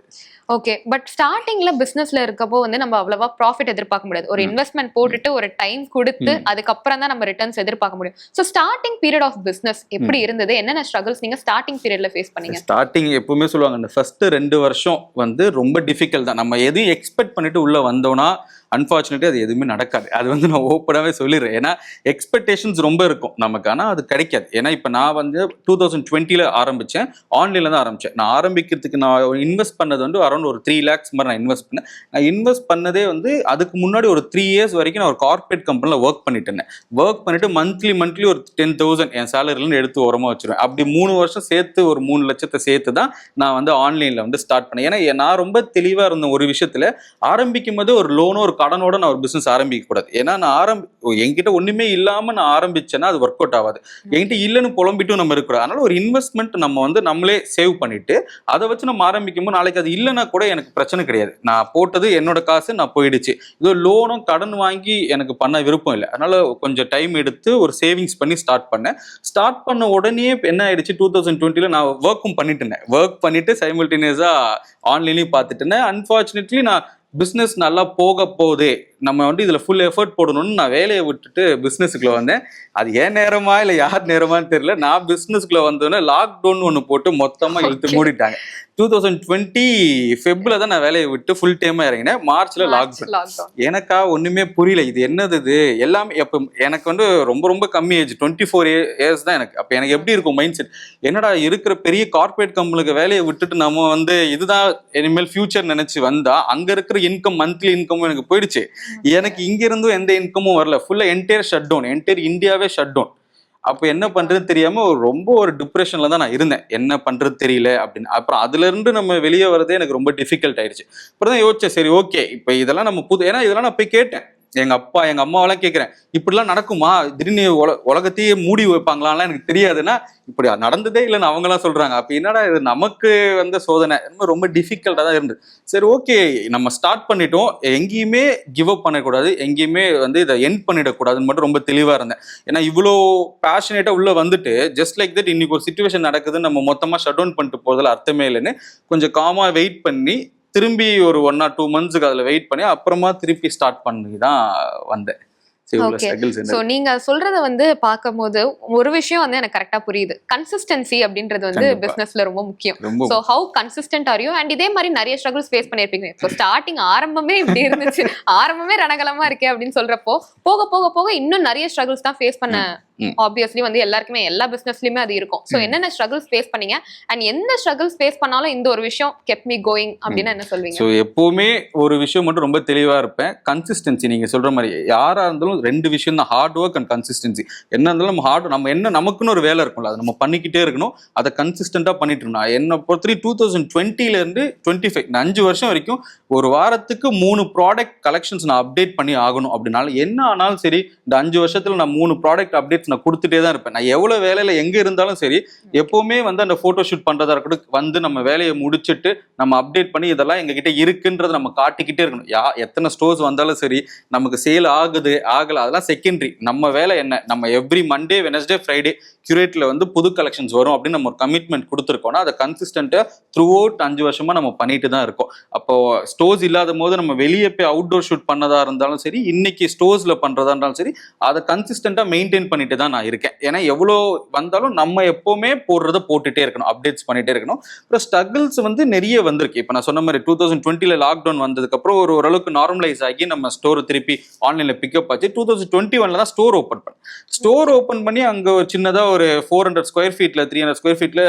ஓகே பட் ஸ்டார்டிங்ல பிசினஸ்ல இருக்கப்போ வந்து நம்ம அவ்வளவா ப்ராஃபிட் எதிர்பார்க்க முடியாது. ஒரு. இன்வெஸ்ட்மெண்ட் போட்டுட்டு ஒரு டைம் கொடுத்து. அதுக்கப்புறம் தான் நம்ம ரிட்டர்ன்ஸ் எதிர்பார்க்க முடியும். So starting period of business எப்படி இருந்தது? என்னென்ன ஸ்ட்ரகிள்ஸ் நீங்க ஸ்டார்டிங் பீரியட்ல ஃபேஸ் பண்ணீங்க? ஸ்டார்டிங் எப்பவுமே சொல்லுவாங்க இந்த ஃபர்ஸ்ட் ரெண்டு வருஷம் வந்து ரொம்ப டிஃபிகல்ட் தான். நம்ம எதையும் எக்ஸ்பெக்ட் பண்ணிட்டு உள்ள வந்தோம்னா அன்ஃபார்ச்சுனேட்லி அது எதுவுமே நடக்காது. அது வந்து நான் ஓப்பனாகவே சொல்லிடுறேன். ஏன்னா எக்ஸ்பெக்டேஷன்ஸ் ரொம்ப இருக்கும் நமக்கு. ஆனால் அது கிடைக்காது. ஏன்னா இப்போ நான் வந்து டூ தௌசண்ட் டுவெண்ட்டியில் ஆரம்பித்தேன் ஆன்லைனில் தான் ஆரம்பித்தேன் நான் ஆரம்பிக்கிறதுக்கு நான் இன்வெஸ்ட் பண்ணது வந்து அரௌண்ட் ஒரு த்ரீ லேக்ஸ் மாதிரி நான் இன்வெஸ்ட் பண்ணேன். நான் இன்வெஸ்ட் பண்ணதே வந்து அதுக்கு முன்னாடி ஒரு த்ரீ இயர்ஸ் வரைக்கும் நான் ஒரு கார்ப்பரேட் கம்பெனியில் ஒர்க் பண்ணிட்டு இருந்தேன். ஒர்க் பண்ணிட்டு மந்த்லி மந்த்லி ஒரு டென் தௌசண்ட் என் சேலரிலேருந்து எடுத்து உரமாக வச்சுருவேன். அப்படி மூணு வருஷம் சேர்த்து ஒரு மூணு லட்சத்தை சேர்த்து தான் நான் வந்து ஆன்லைனில் வந்து ஸ்டார்ட் பண்ணேன். ஏன்னா நான் ரொம்ப தெளிவாக இருந்தேன் ஒரு விஷயத்தில் ஆரம்பிக்கும் போது ஒரு லோனோ ஒரு கடனோட நான் ஒரு பிஸ்னஸ் ஆரம்பிக்க கூடாது ஏன்னா நான் ஆரம்பி என்கிட்ட ஒன்றுமே இல்லாமல் நான் ஆரம்பிச்சேன்னா அது ஒர்க் அவுட் ஆகாது. என்கிட்ட இல்லைன்னு புலம்பிட்டும் நம்ம இருக்கக்கூடாது. அதனால ஒரு இன்வெஸ்ட்மெண்ட் நம்ம வந்து நம்மளே சேவ் பண்ணிட்டு அதை வச்சு நம்ம ஆரம்பிக்கும் போது நாளைக்கு அது இல்லைன்னா கூட எனக்கு பிரச்சனை கிடையாது. நான் போட்டது என்னோட காசு நான் போயிடுச்சு. இது லோனும் கடன் வாங்கி எனக்கு பண்ண விருப்பம் இல்லை. அதனால கொஞ்சம் டைம் எடுத்து ஒரு சேவிங்ஸ் பண்ணி ஸ்டார்ட் பண்ணேன். ஸ்டார்ட் பண்ண உடனே என்ன ஆயிடுச்சு? டூ தௌசண்ட் டுவெண்ட்டில நான் ஒர்க்கும் பண்ணிட்டு இருந்தேன். ஒர்க் பண்ணிட்டு சைமல்டேனியஸா ஆன்லைன்லயும் பார்த்துட்டு இருந்தேன். அன்பார்ச்சுனேட்லி நான் பிஸ்னஸ் நல்லா போக போகுது. நம்ம வந்து இதுல ஃபுல் எஃபர்ட் போடணும்னு நான் வேலையை விட்டுட்டு பிஸ்னஸுக்குள்ள வந்தேன். அது ஏன் நேரமா இல்லை யார் நேரமான்னு தெரியல. நான் பிஸ்னஸ்க்குள்ள வந்தோடனே லாக்டவுன் ஒன்று போட்டு மொத்தமா இழுத்து. மூடிட்டாங்க. டூ தௌசண்ட் டுவெண்ட்டி ஃபெப்ல தான் நான் வேலையை விட்டு ஃபுல் டைமா இறங்கினேன். மார்ச்ல லாக்டவுன் எனக்கா ஒண்ணுமே புரியல. இது என்னது இது? எல்லாமே அப்ப எனக்கு வந்து ரொம்ப ரொம்ப கம்மி ஏஜ் டுவெண்ட்டி ஃபோர் இயர்ஸ் தான் எனக்கு. அப்ப எனக்கு எப்படி இருக்கும் மைண்ட் செட் என்னடா இருக்கிற பெரிய கார்ப்பரேட் கம்பெனிக்கு வேலையை விட்டுட்டு நம்ம வந்து இதுதான் இனிமேல் ஃபியூச்சர் நினைச்சு வந்தா அங்க இருக்கிற இன்கம் மந்த்லி இன்கமும் எனக்கு போயிடுச்சு. எனக்கு இங்க இருந்தும் எந்த இன்கமும் வரல. ஃபுல்லா என்டையர் ஷட் டவுன் என்டையர் இந்தியாவே ஷட் டவுன் அப்போ என்ன பண்றதுன்னு தெரியாம ஒரு ரொம்ப ஒரு டிப்ரெஷன்ல தான் நான் இருந்தேன். என்ன பண்றது தெரியல அப்படின்னு. அப்புறம் அதுல இருந்து நம்ம வெளியே வரதே எனக்கு ரொம்ப டிஃபிகல்ட் ஆயிடுச்சு. அப்புறம் தான் யோசிச்சேன் சரி ஓகே இப்போ இதெல்லாம் நம்ம புது ஏன்னா இதெல்லாம் நான் போய் கேட்டேன். எங்க அப்பா எங்க அம்மாவெல்லாம் கேட்கிறேன் இப்படிலாம் நடக்குமா? திடீர்னு உல உலகத்தையே மூடி வைப்பாங்களான்லாம் எனக்கு தெரியாதுன்னா இப்படி நடந்ததே இல்லைன்னு அவங்கலாம் சொல்றாங்க. அப்ப என்னடா இது? நமக்கு வந்த சோதனை. ரொம்ப ரொம்ப டிஃபிகல்ட்டா தான் இருந்தது. சரி ஓகே நம்ம ஸ்டார்ட் பண்ணிட்டோம். எங்கேயுமே கிவ் அப் பண்ணக்கூடாது. எங்கேயுமே வந்து இதை என் பண்ணிடக்கூடாதுன்னு மட்டும் ரொம்ப தெளிவா இருந்தேன். ஏன்னா இவ்வளோ பேஷனேட்டா உள்ள வந்துட்டு ஜஸ்ட் லைக் தட் இன்னைக்கு ஒரு சுச்சுவேஷன் நடக்குதுன்னு நம்ம மொத்தமா ஷட் டவுன் பண்ணிட்டு போறதுல அர்த்தமே இல்லைன்னு கொஞ்சம் காமா வெயிட் பண்ணி திரும்பி ஒரு ஒன் ஆர் டூ மந்த்ஸ்க்கு அதில் வெயிட் பண்ணி அப்புறமா திருப்பி ஸ்டார்ட் பண்ணி தான் வந்தேன் இருந்தது. நீங்க சொல்றத வந்து பார்க்கும்போது ஒரு விஷயம் வந்து எனக்கு கரெக்டா புரியுது. கன்சிஸ்டன்சி அப்படின்றது வந்து. பிசினஸ்ல ரொம்ப முக்கியம். So how consistent are you and இதே மாதிரி நிறைய ஸ்ட்ரகிள்ஸ் ஃபேஸ் பண்ணிருப்பீங்க இப்போ ஸ்டார்டிங் ஆரம்பமே இப்படி இருந்துச்சு. ஆரம்பமே ரணகலமா இருக்கே அப்படின்னு சொல்றப்போ போக போக போக இன்னும் நிறைய ஸ்ட்ரகிள்ஸ் தான் ஃபேஸ் பண்ண. ஆப்வியஸ்லி வந்து எல்லாருக்குமே எல்லா பிசினஸ்லயுமே அது இருக்கும். சோ ம். என்னென்ன ஸ்ட்ரகிள்ஸ் ஃபேஸ் பண்ணீங்க? அண்ட் எந்த ஸ்ட்ரகிள்ஸ் ஃபேஸ் பண்ணாலும் இந்த ஒரு விஷயம் கெப் மீ கோயிங் அப்படின்னு என்ன சொல்வீங்க? ஸோ எப்பவுமே ஒரு விஷயம் மட்டும் ரொம்ப தெளிவா இருப்பேன். கன்சிஸ்டன்சி நீங்க சொல்ற மாதிரி யாரா இருந்தாலும் ரெண்டு விஷயம் தான். ஹார்ட் ஒர்க் அண்ட் கன்சிஸ்டன்சி என்ன இருந்தாலும் நம்ம ஹார்ட் நம்ம என்ன நமக்குன்னு ஒரு வேலை இருக்கும்ல அதை நம்ம பண்ணிக்கிட்டே இருக்கணும். அதை கன்சிஸ்டண்டா பண்ணிட்டு இருக்கணும். என்னை பொறுத்தவரை டூ தௌசண்ட் டுவெண்ட்டில இருந்து டுவெண்ட்டி ஃபைவ் அஞ்சு வருஷம் வரைக்கும் ஒரு வாரத்துக்கு மூணு ப்ராடக்ட் கலெக்ஷன்ஸ் நான் அப்டேட் பண்ணி ஆகணும் அப்படின்னாலும் என்ன ஆனாலும் சரி இந்த அஞ்சு வருஷத்துல நான் மூணு ப்ராடக்ட் அப்டேட்ஸ் நான் கொடுத்துட்டே தான் இருப்பேன். நான் எவ்வளோ வேலையில் எங்கே இருந்தாலும் சரி எப்போவுமே வந்து அந்த ஃபோட்டோ ஷூட் பண்ணுறதா இருக்கட்டும் வந்து நம்ம வேலையை முடிச்சுட்டு நம்ம அப்டேட் பண்ணி இதெல்லாம் எங்ககிட்ட இருக்குன்றத நம்ம காட்டிக்கிட்டே இருக்கணும். யா எத்தனை ஸ்டோர்ஸ் வந்தாலும் சரி நமக்கு சேல் ஆகுது ஆகலை அதெல்லாம் செகண்டரி நம்ம வேலை என்ன? நம்ம எவ்ரி மண்டே வெனஸ்டே ஃப்ரைடே கியூரேட்டில் வந்து புது கலெக்ஷன்ஸ் வரும் அப்படின்னு நம்ம ஒரு கமிட்மெண்ட் கொடுத்துருக்கோம்னா அதை கன்சிஸ்டண்ட்டாக த்ரூ அவுட் அஞ்சு வருஷமா நம்ம பண்ணிட்டு தான் இருக்கோம். அப்போ ஸ்டோர்ஸ் இல்லாத போது நம்ம வெளியே போய் அவுட்டோர் ஷூட் பண்ணதா இருந்தாலும் சரி இன்னைக்கு ஸ்டோர்ஸில் பண்றதா இருந்தாலும் சரி அதை கன்சிஸ்டண்ட்டாக மெயின்டைன் பண்ணிட்டு தான் நான் இருக்கேன். ஏன்னா எவ்வளோ வந்தாலும் நம்ம எப்போவுமே போடுறத போட்டுகிட்டே இருக்கணும் அப்டேட்ஸ் பண்ணிகிட்டே இருக்கணும். அப்புறம் ஸ்ட்ரகிள்ஸ் வந்து நிறைய வந்திருக்கு. இப்போ நான் சொன்ன மாதிரி டூ தௌசண்ட் டுவெண்ட்டியில் லாக்டவுன் வந்ததுக்கப்புறம் ஒரு ஓரளவுக்கு நார்மலைஸ் ஆகி நம்ம ஸ்டோர் திருப்பி ஆன்லைனில் பிக்கப் ஆச்சு. டூ தௌசண்ட் டுவெண்ட்டி ஒனில் தான் ஸ்டோர் ஓப்பன் பண்ணேன். ஸ்டோர் ஓப்பன் பண்ணி அங்கே ஒரு சின்னதாக ஒரு ஃபோர் ஹண்ட்ரட் ஸ்கொயர் ஃபீட்டில் த்ரீ ஹண்ட்ரட் ஸ்கொயர் ஃபீட்டில்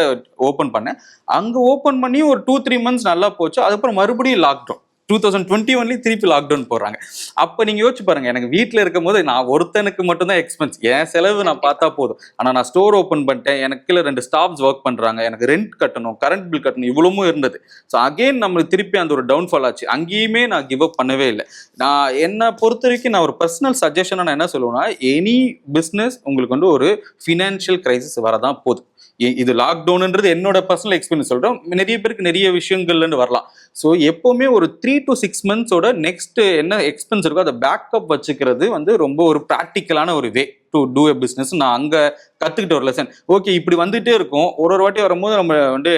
ஓப்பன் பண்ணேன். அங்கே ஓப்பன் பண்ணி ஒரு டூ த்ரீ மந்த்ஸ் நல்லா போச்சு. அதுக்கப்புறம் மறுபடியும் லாக்டவுன் டூ தௌசண்ட் டுவெண்ட்டி ஒன்லேயும் திருப்பி லாக்டவுன் போடுறாங்க. அப்போ நீங்கள் யோசிச்சு பாருங்க எனக்கு வீட்டில் இருக்கும் போது நான் ஒருத்தனுக்கு மட்டும்தான் எக்ஸ்பென்ஸ் என் செலவு நான் பார்த்தா போதும். ஆனால் நான் ஸ்டோர் ஓப்பன் பண்ணிட்டேன் எனக்கு கீழே ரெண்டு ஸ்டாஃப்ஸ் ஒர்க் பண்ணுறாங்க எனக்கு ரெண்ட் கட்டணும் கரண்ட் பில் கட்டணும் இவ்வளவும் இருந்தது. ஸோ அகைன் நம்மளுக்கு திருப்பி அந்த ஒரு டவுன்ஃபால் ஆச்சு. அங்கேயுமே நான் கிவ் அப் பண்ணவே இல்லை. நான் என்னை பொறுத்த வரைக்கும் நான் ஒரு பர்சனல் சஜஷனாக நான் என்ன சொல்லுவேன்னா எனி பிஸ்னஸ் உங்களுக்கு வந்து ஒரு ஃபினான்ஷியல் கிரைசிஸ் வரதான் போகுது. இது லாக்டவுன்ன்றது என்னோட பர்சனல் எக்ஸ்பீரியன்ஸ் சொல்கிறோம் நிறைய பேருக்கு நிறைய விஷயங்கள்லேருந்து வரலாம். ஸோ எப்போவுமே ஒரு த்ரீ டு சிக்ஸ் மந்த்ஸோட நெக்ஸ்ட் என்ன எக்ஸ்பென்ஸ் இருக்கோ அதை பேக்கப் வச்சுக்கிறது வந்து ரொம்ப ஒரு ப்ராக்டிக்கலான ஒரு way to do a business நான் அங்கே கற்றுக்கிட்ட ஒரு லெசன் ஓகே இப்படி வந்துட்டே இருக்கும். ஒரு ஒரு வாட்டி வரும்போது நம்ம வந்து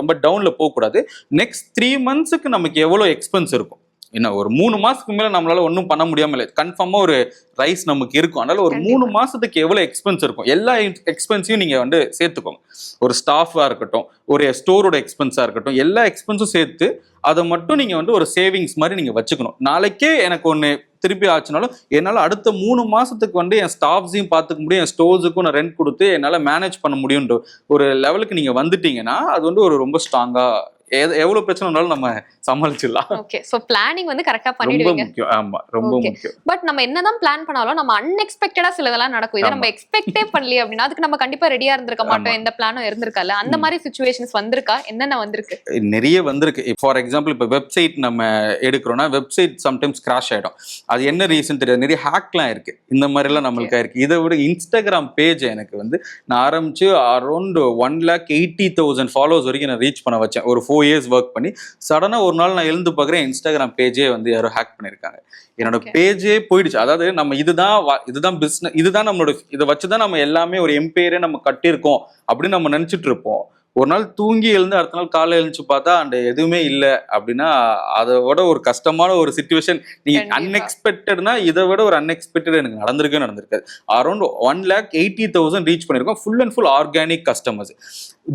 ரொம்ப டவுனில் போகக்கூடாது. நெக்ஸ்ட் த்ரீ மந்த்ஸுக்கு நமக்கு எவ்வளோ எக்ஸ்பென்ஸ் இருக்கும்? என்ன ஒரு மூணு மாசத்துக்கு மேல நம்மளால ஒன்றும் பண்ண முடியாம இல்லை. கன்ஃபார்மா ஒரு ரைஸ் நமக்கு இருக்கும். அதனால ஒரு மூணு மாசத்துக்கு எவ்வளவு எக்ஸ்பென்ஸ் இருக்கும்? எல்லா எக்ஸ்பென்ஸையும் நீங்க வந்து சேர்த்துக்கோங்க. ஒரு ஸ்டாஃபா இருக்கட்டும் ஒரு ஸ்டோரோட எக்ஸ்பென்ஸா இருக்கட்டும் எல்லா எக்ஸ்பென்ஸும் சேர்த்து அதை மட்டும் நீங்க வந்து ஒரு சேவிங்ஸ் மாதிரி நீங்க வச்சுக்கணும். நாளைக்கே எனக்கு ஒன்று திருப்பி ஆச்சுனாலும் என்னால் அடுத்த மூணு மாசத்துக்கு வந்து என் ஸ்டாஃப்ஸையும் பார்த்துக்க முடியும் என் ஸ்டோர்ஸுக்கும் நான் ரெண்ட் கொடுத்து என்னால் மேனேஜ் பண்ண முடியுன்ற ஒரு லெவலுக்கு நீங்க வந்துட்டீங்கன்னா அது வந்து ஒரு ரொம்ப ஸ்ட்ராங்கா எவ்வளவு பிரச்சனை வந்தாலும் நம்ம சமாளிச்சிடலாம். ஓகே சோ பிளானிங் வந்து கரெக்டா ரொம்ப பண்ணிடுவீங்க. முக்கியம். ஆமா ரொம்ப. முக்கியம். பட் நம்ம என்னதான் பிளான் பண்ணாலும் நம்ம அன்எக்ஸ்பெக்டடா சிலதெல்லாம் நடக்கும். இதை. நம்ம எக்ஸ்பெக்டே பண்ணலையே அப்படின்னா அதுக்கு நம்ம கண்டிப்பா ரெடியா இருந்திருக்க மாட்டோம். எந்த பிளானும் இருந்திருக்கால அந்த மாதிரி சுச்சுவேஷன்ஸ் வந்திருக்கா? என்னென்ன வந்திருக்கு? நிறைய வந்திருக்கு. ஃபார் எக்ஸாம்பிள் இப்போ வெப்சைட் நம்ம எடுக்கிறோம்னா வெப்சைட் சம்டைம்ஸ் கிராஷ் ஆயிடும். அது என்ன ரீசன் தெரியாது. நிறைய ஹேக்லாம் இருக்கு. இந்த மாதிரிலாம் நம்மளுக்கு இருக்கு. இதை விட இன்ஸ்டாகிராம் பேஜ் எனக்கு வந்து நான் ஆரம்பிச்சு around one lakh eighty thousand followers வரைக்கும் நான் ரீச் பண்ண வச்சேன். ஒரு ஃபோர் இயர்ஸ் ஒர்க் பண்ணி சடனா ஒரு நாள் நான் எழுந்து பார்க்குறேன் இன்ஸ்டாகிராம் பேஜே வந்து யாரோ ஹேக் பண்ணியிருக்காங்க என்னோட. பேஜே போயிடுச்சு. அதாவது நம்ம இதுதான் இதுதான் பிஸ்னஸ் இதுதான் நம்மளோட இதை வச்சு தான் நம்ம எல்லாமே ஒரு எம்பையரே நம்ம கட்டியிருக்கோம் அப்படின்னு நம்ம நினைச்சிட்டு இருப்போம். ஒரு நாள் தூங்கி எழுந்து அடுத்த நாள் காலைல எழுந்துச்சு பார்த்தா அந்த எதுவுமே இல்லை அப்படின்னா அதை விட ஒரு கஷ்டமான ஒரு சுச்சுவேஷன் நீங்க. அன்எக்ஸ்பெக்டட்னா இதை விட ஒரு அன்எக்ஸ்பெக்டட் எனக்கு நடந்திருக்கே நடந்திருக்காது. Around one lakh eighty thousand reach பண்ணியிருக்கோம். Full and full organic customers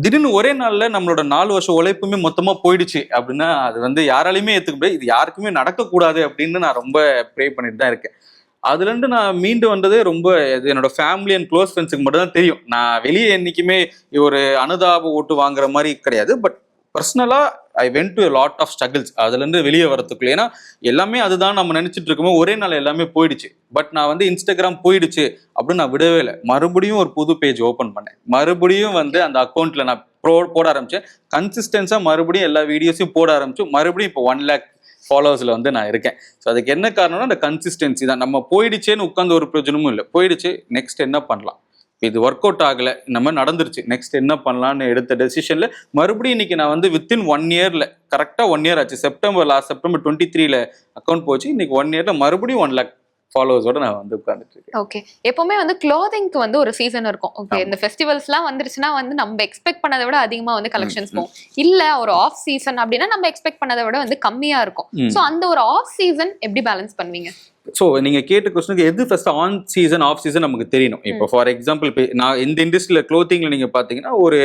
திடீர்னு ஒரே நாள்ல நம்மளோட நாலு வருஷம் உழைப்புமே மொத்தமா போயிடுச்சு அப்படின்னா அது வந்து யாராலையுமே ஏத்துக்க முடியாது. இது யாருக்குமே நடக்கக்கூடாது அப்படின்னு நான் ரொம்ப ப்ரே பண்ணிட்டு தான் இருக்கேன். அதுலேருந்து நான் மீண்டு வந்ததே ரொம்ப இது என்னோட ஃபேமிலி அண்ட் க்ளோஸ் ஃப்ரெண்ட்ஸுக்கு மட்டும் தான் தெரியும். நான் வெளியே என்றைக்குமே ஒரு அனுதாப ஓட்டு வாங்குற மாதிரி கிடையாது பட் பர்சனலாக I went to lot of struggles அதுலேருந்து வெளியே வரத்துக்குள்ள. ஏன்னா எல்லாமே அதுதான் நம்ம நினச்சிட்டு இருக்கோமோ ஒரே நாள் எல்லாமே போயிடுச்சு. பட் நான் வந்து இன்ஸ்டாகிராம் போயிடுச்சு அப்படின்னு நான் விடவே இல்லை. மறுபடியும் ஒரு புது பேஜ் ஓப்பன் பண்ணேன். மறுபடியும் வந்து அந்த அக்கௌண்ட்டில் நான் ப்ரோ போட ஆரம்பித்தேன் கன்சிஸ்டன்ஸாக மறுபடியும் எல்லா வீடியோஸையும் போட ஆரம்பிச்சு மறுபடியும் இப்போ ஒன் லேக் ஃபாலோவர்ஸில் வந்து நான் இருக்கேன். ஸோ அதுக்கு என்ன காரணம்னா அந்த கன்சிஸ்டன்சி தான். நம்ம போயிடுச்சேன்னு உட்காந்து ஒரு பிரயோஜனமும் இல்லை. போயிடுச்சு நெக்ஸ்ட் என்ன பண்ணலாம்? இது ஒர்க் அவுட் ஆகல. மாதிரி நடந்துருச்சு. நெக்ஸ்ட் என்ன பண்ணலாம்னு எடுத்த டெசிஷன்ல மறுபடியும் இன்னைக்கு நான் வந்து வித்தின் ஒன் இயர்ல கரெக்டா ஒன் இயர் ஆச்சு. செப்டம்பர் லாஸ்ட் செப்டம்பர் டுவெண்ட்டி த்ரீல அக்கௌண்ட் போச்சு. இன்னைக்கு ஒன் இயர்ல மறுபடியும் ஒன் லேக் ஃபாலோவர்ஸோட நான் வந்து உட்காந்துட்டு இருக்கேன். ஓகே எப்பவுமே வந்து க்ளோதிங்க்கு வந்து ஒரு சீசன் இருக்கும். ஓகே இந்த ஃபெஸ்டிவல்ஸ்லாம் வந்துருச்சுன்னா வந்து நம்ம எக்ஸ்பெக்ட் பண்ணதை விட அதிகமா வந்து கலெக்ஷன்ஸ் போகும். இல்ல ஒரு ஆஃப் சீசன் அப்படின்னா நம்ம எக்ஸ்பெக்ட் பண்ணதை விட வந்து கம்மியா இருக்கும். சோ அந்த ஒரு ஆஃப் சீசன் எப்படி பேலன்ஸ் பண்ணுவீங்க? ஸோ நீங்க கேட்ட கொஸ்டினுக்கு எது first on season off season நமக்கு தெரியணும். இப்போ ஃபார் எக்ஸாம்பிள் இப்போ நான் இந்த இண்டஸ்ட்ரியில் க்ளோத்திங்ல நீங்க பாத்தீங்கன்னா ஒரு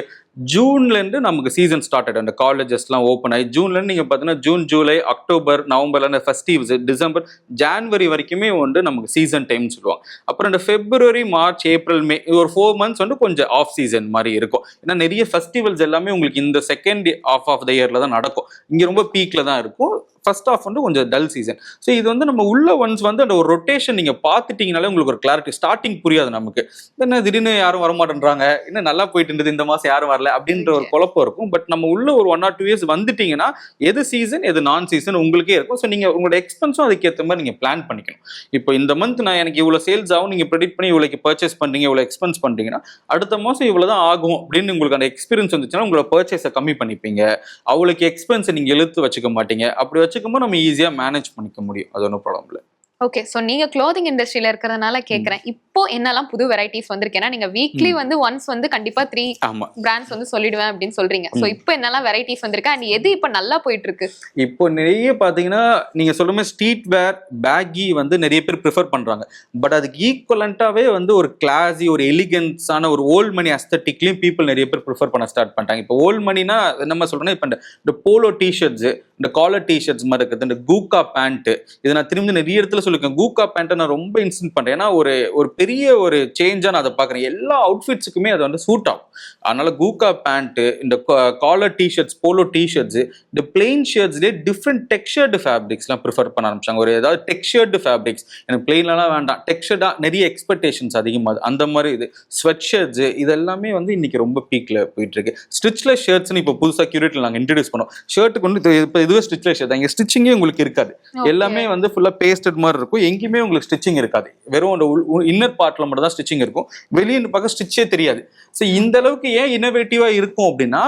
ஜூன்ல இருந்து நமக்கு சீசன் ஸ்டார்ட் ஆயிடும் அந்த காலேஜஸ்லாம் ஓப்பன் ஆகி ஜூன்ல இருந்து நீங்க பாத்தீங்கன்னா ஜூன் ஜூலை அக்டோபர் நவம்பர்ல அந்த ஃபெஸ்டிவ்ஸ் டிசம்பர் ஜான்வரி வரைக்குமே வந்து நமக்கு சீசன் டைம் சொல்லுவாங்க. அப்புறம் இந்த பிப்ரவரி மார்ச் ஏப்ரல் மே ஒரு ஃபோர் மந்த்ஸ் வந்து கொஞ்சம் ஆஃப் சீசன் மாதிரி இருக்கும். ஏன்னா நிறைய ஃபெஸ்டிவல்ஸ் எல்லாமே உங்களுக்கு இந்த செகண்ட் ஆஃப் ஆஃப் த இயர்ல தான் நடக்கும். இங்க ரொம்ப பீக்ல தான் இருக்கும். ஃபர்ஸ்ட் ஆஃப் வந்து கொஞ்சம் டல் சீசன் ஸோ இது வந்து நம்ம உள்ள ஒன்ஸ் வந்து அந்த ஒரு ரொட்டேஷன் நீங்க பார்த்துட்டீங்கனாலே உங்களுக்கு ஒரு கிளாரிட்டி ஸ்டார்டிங் புரியாது நமக்கு. என்ன திடீர்னு யாரும் வர மாட்டேன்றாங்க இன்னும் நல்லா போயிட்டு இருந்தது? இந்த மாசம் யாரும் வரல? அப்படின்ற ஒரு குழப்பம் இருக்கும். பட் நம்ம உள்ள ஒரு ஒன் ஆர் டூ இயர்ஸ் வந்துட்டீங்கன்னா எது சீசன் எது நான் சீசன் உங்களுக்கே இருக்கும். ஸோ நீங்க உங்களோட எக்ஸ்பென்ஸும் அதுக்கேற்ற மாதிரி நீங்க பிளான் பண்ணிக்கணும். இப்போ இந்த மந்த் நான் எனக்கு இவ்வளவு சேல்ஸ் ஆகும். நீங்க ப்ரெடிக்ட் பண்ணி இவ்வளோக்கு பர்ச்சேஸ் பண்றீங்க இவ்வளோ எக்ஸ்பென்ஸ் பண்றீங்கன்னா அடுத்த மாசம் இவ்வளவுதான் ஆகும் அப்படின்னு உங்களுக்கு அந்த எக்ஸ்பீரியன்ஸ் வந்துச்சுன்னா உங்களோட பர்ச்சேஸை கம்மி பண்ணிப்பீங்க. அவளுக்கு எக்ஸ்பென்ஸை நீங்க இழுத்து வச்சுக்க மாட்டீங்க. அப்படி வச்சுக்கும்போது நம்ம ஈஸியா மேனேஜ் பண்ணிக்க முடியும். அது ஒன்றும் ப்ராப்ளம் இல்லை. ஓகே சோ நீங்க க்ளோதிங் இண்டஸ்ட்ரியில இருக்கிறதுனால கேக்குறேன். இப்போ என்னெல்லாம் புது வெரைட்டிஸ் வந்திருக்கு ஏன்னா நீங்க வீக்லி வந்து ஒன்ஸ் வந்து கண்டிப்பா த்ரீ பிராண்ட்ஸ் வந்து சொல்லிடுவேன் அப்படின்னு சொல்றீங்க. சோ இப்போ என்னெல்லாம் வெரைட்டிஸ் வந்திருக்கு? அண்ட் எது இப்போ நல்லா போயிட்டு இருக்கு இப்போ நிறைய பாத்தீங்கன்னா நீங்க சொல்ற மாதிரி ஸ்ட்ரீட் வேர் பேக்கி வந்து நிறைய பேர் ப்ரிஃபர் பண்றாங்க. பட் அதுக்கு ஈக்குவலண்டாவே வந்து ஒரு கிளாஸி ஒரு எலிகன்ஸான ஒரு ஓல்ட் மணி அஸ்தட்டிக்லயும் பீப்புள் நிறைய பேர் ப்ரிஃபர் பண்ண ஸ்டார்ட் பண்ணிட்டாங்க. இப்போ ஓல்ட் மணினா என்ன சொல்றேன்னா இப்போ இந்த போலோ டிஷர்ட்ஸ் இந்த காலர் டிஷர்ட்ஸ் மாதிரி இருக்குது இந்த கூக்கா பேண்ட்டு இதை நான் திரும்பி நிறைய இடத்துல சொல்லியிருக்கேன். கூக்கா பேண்ட்டை நான் ரொம்ப இன்ஸ்டன்ட் பண்ணுறேன் ஏன்னா ஒரு ஒரு பெரிய ஒரு சேஞ்சாக நான் அதை பார்க்குறேன். எல்லா அவுட்ஃபிட்ஸுக்குமே அது வந்து சூட் ஆகும். அதனால கூக்கா பேண்ட்டு இந்த collar T shirts polo T shirts இந்த பிளெயின் ஷர்ட்ஸ்லேயே டிஃப்ரெண்ட் டெக்ஸ்டர்டு ஃபேப்ரிக்ஸ்லாம் ப்ரிஃபர் பண்ண ஆரம்பிச்சாங்க. ஒரு ஏதாவது டெக்ஸ்டர்டு ஃபேப்ரிக்ஸ் எனக்கு பிளெயின்லாம் வேண்டாம். டெக்ஸ்டர்டாக நிறைய எக்ஸ்பெக்டேஷன்ஸ் அதிகமாகுது அந்த மாதிரி இது. ஸ்வெட் ஷர்ட்ஸு இது எல்லாமே வந்து இன்னைக்கு ரொம்ப பீக்கில் போயிட்டு இருக்கு. ஸ்டிச்லெஸ் ஷர்ட்ஸ்னு இப்போ புதுசாக க்யூரேட்டில் நாங்கள் இன்ட்ரடியூஸ் பண்ணோம். ஷர்ட்டுக்கு வந்து இப்போ இதுவே ஸ்டிச்லெஸ் ஷர்ட் இங்கே ஸ்டிச்சிங்கே உங்களுக்கு இருக்காது. எல்லாமே வந்து ஃபுல்லா பேஸ்டட் மாதிரி இருக்கும். எங்கேயுமே உங்களுக்கு ஸ்டிச்சிங் இருக்காது. வெறும் அந்த இன்னர் பார்ட்ல மட்டும் தான் ஸ்டிச்சிங் இருக்கும். வெளியே பார்க்க ஸ்டிச்சே தெரியாது. ஸோ இந்த அளவுக்கு ஏன் இன்னோவேட்டிவா இருக்கும் அப்படின்னா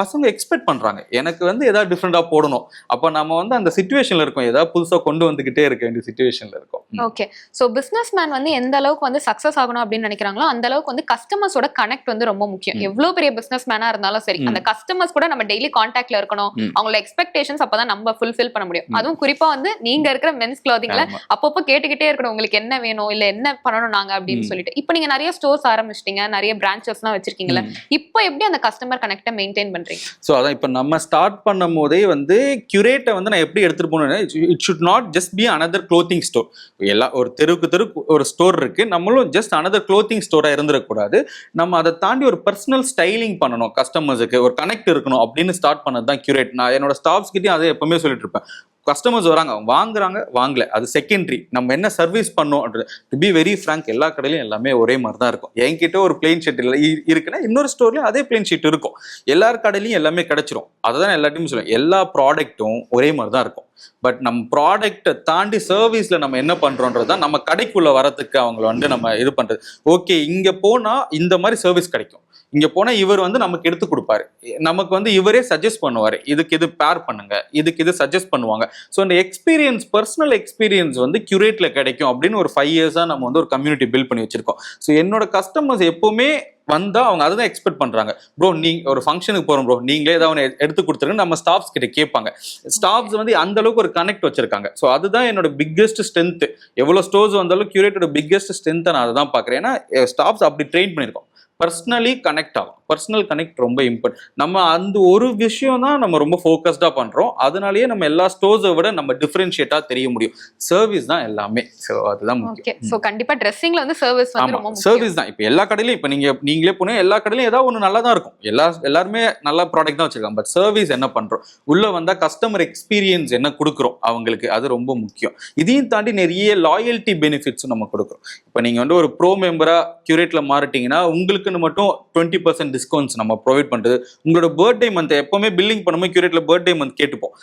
பசங்க எக்ஸ்பெக்ட் பண்றாங்க. எனக்கு வந்து ஏதாவது டிஃப்ரெண்டா போடணும். அப்ப நம்ம வந்து அந்த சுச்சுவேஷன்ல இருக்கோம். ஏதாவது புதுசா கொண்டு வந்துகிட்டே இருக்க வேண்டிய சுச்சுவேஷன்ல இருக்கோம். ஓகே சோ பிசினஸ் மேன் வந்து எந்த அளவுக்கு வந்து சக்சஸ் ஆகணும் அப்படின்னு நினைக்கிறாங்களோ அந்த அளவுக்கு வந்து கஸ்டமர்ஸோட கனெக்ட் வந்து ரொம்ப முக்கியம். எவ்வளவு பெரிய பிசினஸ் மேனா இருந்தாலும் சரி. அந்த கஸ்டமர்ஸ் கூட நம்ம டெய்லி கான்டாக்ட்ல இருக்கணும். அவங்களோட எக்ஸ்பெக்டேஷன்ஸ் அப்பதான் நம்ம ஃபுல்ஃபில் பண்ண முடியும். அதுவும் குறிப்பா வந்து நீங்க இருக்கிற மென்ஸ் கிளாதிங்ல. அப்பப்போ கேட்டுக்கிட்டே இருக்கணும். உங்களுக்கு என்ன வேணும்? இல்ல என்ன பண்ணணும் நாங்க? அப்படின்னு. சொல்லிட்டு. இப்போ நீங்க நிறைய ஸ்டோர்ஸ் ஆரம்பிச்சிட்டீங்க. நிறைய பிரான்ச்சஸ்லாம் வச்சிருக்கீங்கல்ல. ம். இப்போ எப்படி அந்த கஸ்டமர் கனெக்ட மெயின்டைன் பண்றீங்க? ஸோ அதான் இப்போ நம்ம ஸ்டார்ட் பண்ணும் போதே வந்து கியூரேட்டை வந்து நான் எப்படி எடுத்துட்டு போனேன் it should not just be another clothing store எல்லா ஒரு தெருவுக்கு தெரு ஒரு ஸ்டோர் இருக்கு. நம்மளும் ஜஸ்ட் அனதர் க்ளோத்திங் ஸ்டோராக இருந்துடக்கூடாது. நம்ம அதை தாண்டி ஒரு பர்சனல் ஸ்டைலிங் பண்ணணும் கஸ்டமர்ஸுக்கு ஒரு கனெக்ட் இருக்கணும் அப்படின்னு ஸ்டார்ட் பண்ணது தான் கியூரேட் நான் என்னோட ஸ்டாஃப்ஸ் கிட்டேயும் அதை எப்பவுமே சொல்லிட்டு இருப்பேன். கஸ்டமர்ஸ் வராங்க வாங்குறாங்க வாங்கல. அது செகண்டரி நம்ம என்ன சர்வீஸ் பண்ணோம் டு பி வெரி ஃப்ராங்க் எல்லா கடையிலும் எல்லாமே ஒரே மாதிரி தான் இருக்கும். என்கிட்ட ஒரு பிளெயின் ஷீட் இல்லை இருக்குன்னா இன்னொரு ஸ்டோர்லேயும் அதே பிளெயின் ஷீட் இருக்கும். எல்லார் கடையிலையும் எல்லாமே கிடைச்சிரும். அதை தான் எல்லாத்தையும் சொல்லுவேன். எல்லா ப்ராடக்ட்டும் ஒரே மாதிரி தான் இருக்கும். பட் நம்ம ப்ராடக்ட்டை தாண்டி சர்வீஸ்ல நம்ம என்ன பண்றோன்றது தான் நம்ம கடைக்குள்ள வரதுக்கு அவங்கள வந்து நம்ம இது பண்றது. ஓகே இங்க போனா இந்த மாதிரி சர்வீஸ் கிடைக்கும். இங்க போனா இவர் வந்து நமக்கு எடுத்து கொடுப்பாரு. நமக்கு வந்து இவரே சஜஸ்ட் பண்ணுவாரு. இதுக்கு இது பேர் பண்ணுங்க. இதுக்கு இது சஜஸ்ட் பண்ணுவாங்க. ஸோ அந்த எக்ஸ்பீரியன்ஸ் பர்சனல் எக்ஸ்பீரியன்ஸ் வந்து கியூரேட்ல கிடைக்கும் அப்படின்னு ஒரு ஃபைவ் இயர்ஸா நம்ம வந்து ஒரு கம்யூனிட்டி பில்ட் பண்ணி வச்சிருக்கோம். ஸோ என்னோட கஸ்டமர்ஸ் எப்பவுமே வந்தா அவங்க அதை தான் எக்ஸ்பெக்ட் பண்றாங்க. ப்ரோ நீ ஒரு ஃபங்க்ஷனுக்கு போறோம் ப்ரோ நீங்களே ஏதாவது ஒன்று எடுத்து கொடுத்துருங்க. நம்ம ஸ்டாஃப்ஸ் கிட்ட கேட்பாங்க. ஸ்டாஃப்ஸ் வந்து அந்த அளவுக்கு ஒரு கனெக்ட் வச்சிருக்காங்க. ஸோ அதுதான் என்னோட பிக்கெஸ்ட் ஸ்ட்ரென்த் எவ்வளவு ஸ்டோர்ஸ் வந்தாலும் கியூரேட்டோட பிக்கெஸ்ட் ஸ்ட்ரென்த்தை நான் அதை தான் பார்க்குறேன். ஏன்னா ஸ்டாஃப்ஸ் அப்படி ட்ரெயின் பண்ணியிருக்கோம். பர்சனலி கனெக்ட் ஆகும். பர்சனல் கனெக்ட் ரொம்ப இம்பார்ட்டன்ட் நம்ம அந்த ஒரு விஷயம் தான் நம்ம ரொம்ப ஃபோக்கஸ்டா பண்றோம். அதனாலேயே நம்ம எல்லா ஸ்டோர்ஸை விட நம்ம டிஃபரன்ஷியேட்டா தெரிய முடியும். சர்வீஸ் தான் எல்லாமே. ஸோ அதுதான் ஓகே முக்கியம் சோ கண்டிப்பா ட்ரெஸ்ஸிங்ல வந்து சர்வீஸ் வந்து ஆமா. ரொம்ப முக்கியம். சர்வீஸ் தான். இப்போ எல்லா கடையிலும் இப்போ நீங்க நீங்களே போனா எல்லா கடையிலும் ஏதாவது ஒன்று நல்லா தான் இருக்கும். எல்லா எல்லாருமே நல்ல ப்ராடக்ட் தான் வச்சிருக்காங்க. பட் சர்வீஸ் என்ன பண்றோம்? உள்ள வந்தா கஸ்டமர் எக்ஸ்பீரியன்ஸ் என்ன கொடுக்குறோம்? அவங்களுக்கு அது ரொம்ப முக்கியம். இதையும் தாண்டி நிறைய லாயல்ட்டி பெனிஃபிட்ஸும் நம்ம கொடுக்குறோம். இப்போ நீங்க வந்து ஒரு ப்ரோ மெம்பரா கியூரேட்ல மாறிட்டீங்கன்னா உங்களுக்கு கேர்ள்ஸ்க்குன்னு மட்டும் டுவெண்ட்டி பர்சன்ட் டிஸ்கவுண்ட்ஸ் நம்ம ப்ரொவைட் பண்ணுறது உங்களோட பர்த்டே மந்த் எப்பவுமே பில்லிங் பண்ணும்போது கியூரேட்ல பர்த்டே மந்த் கேட்டுப்போம்.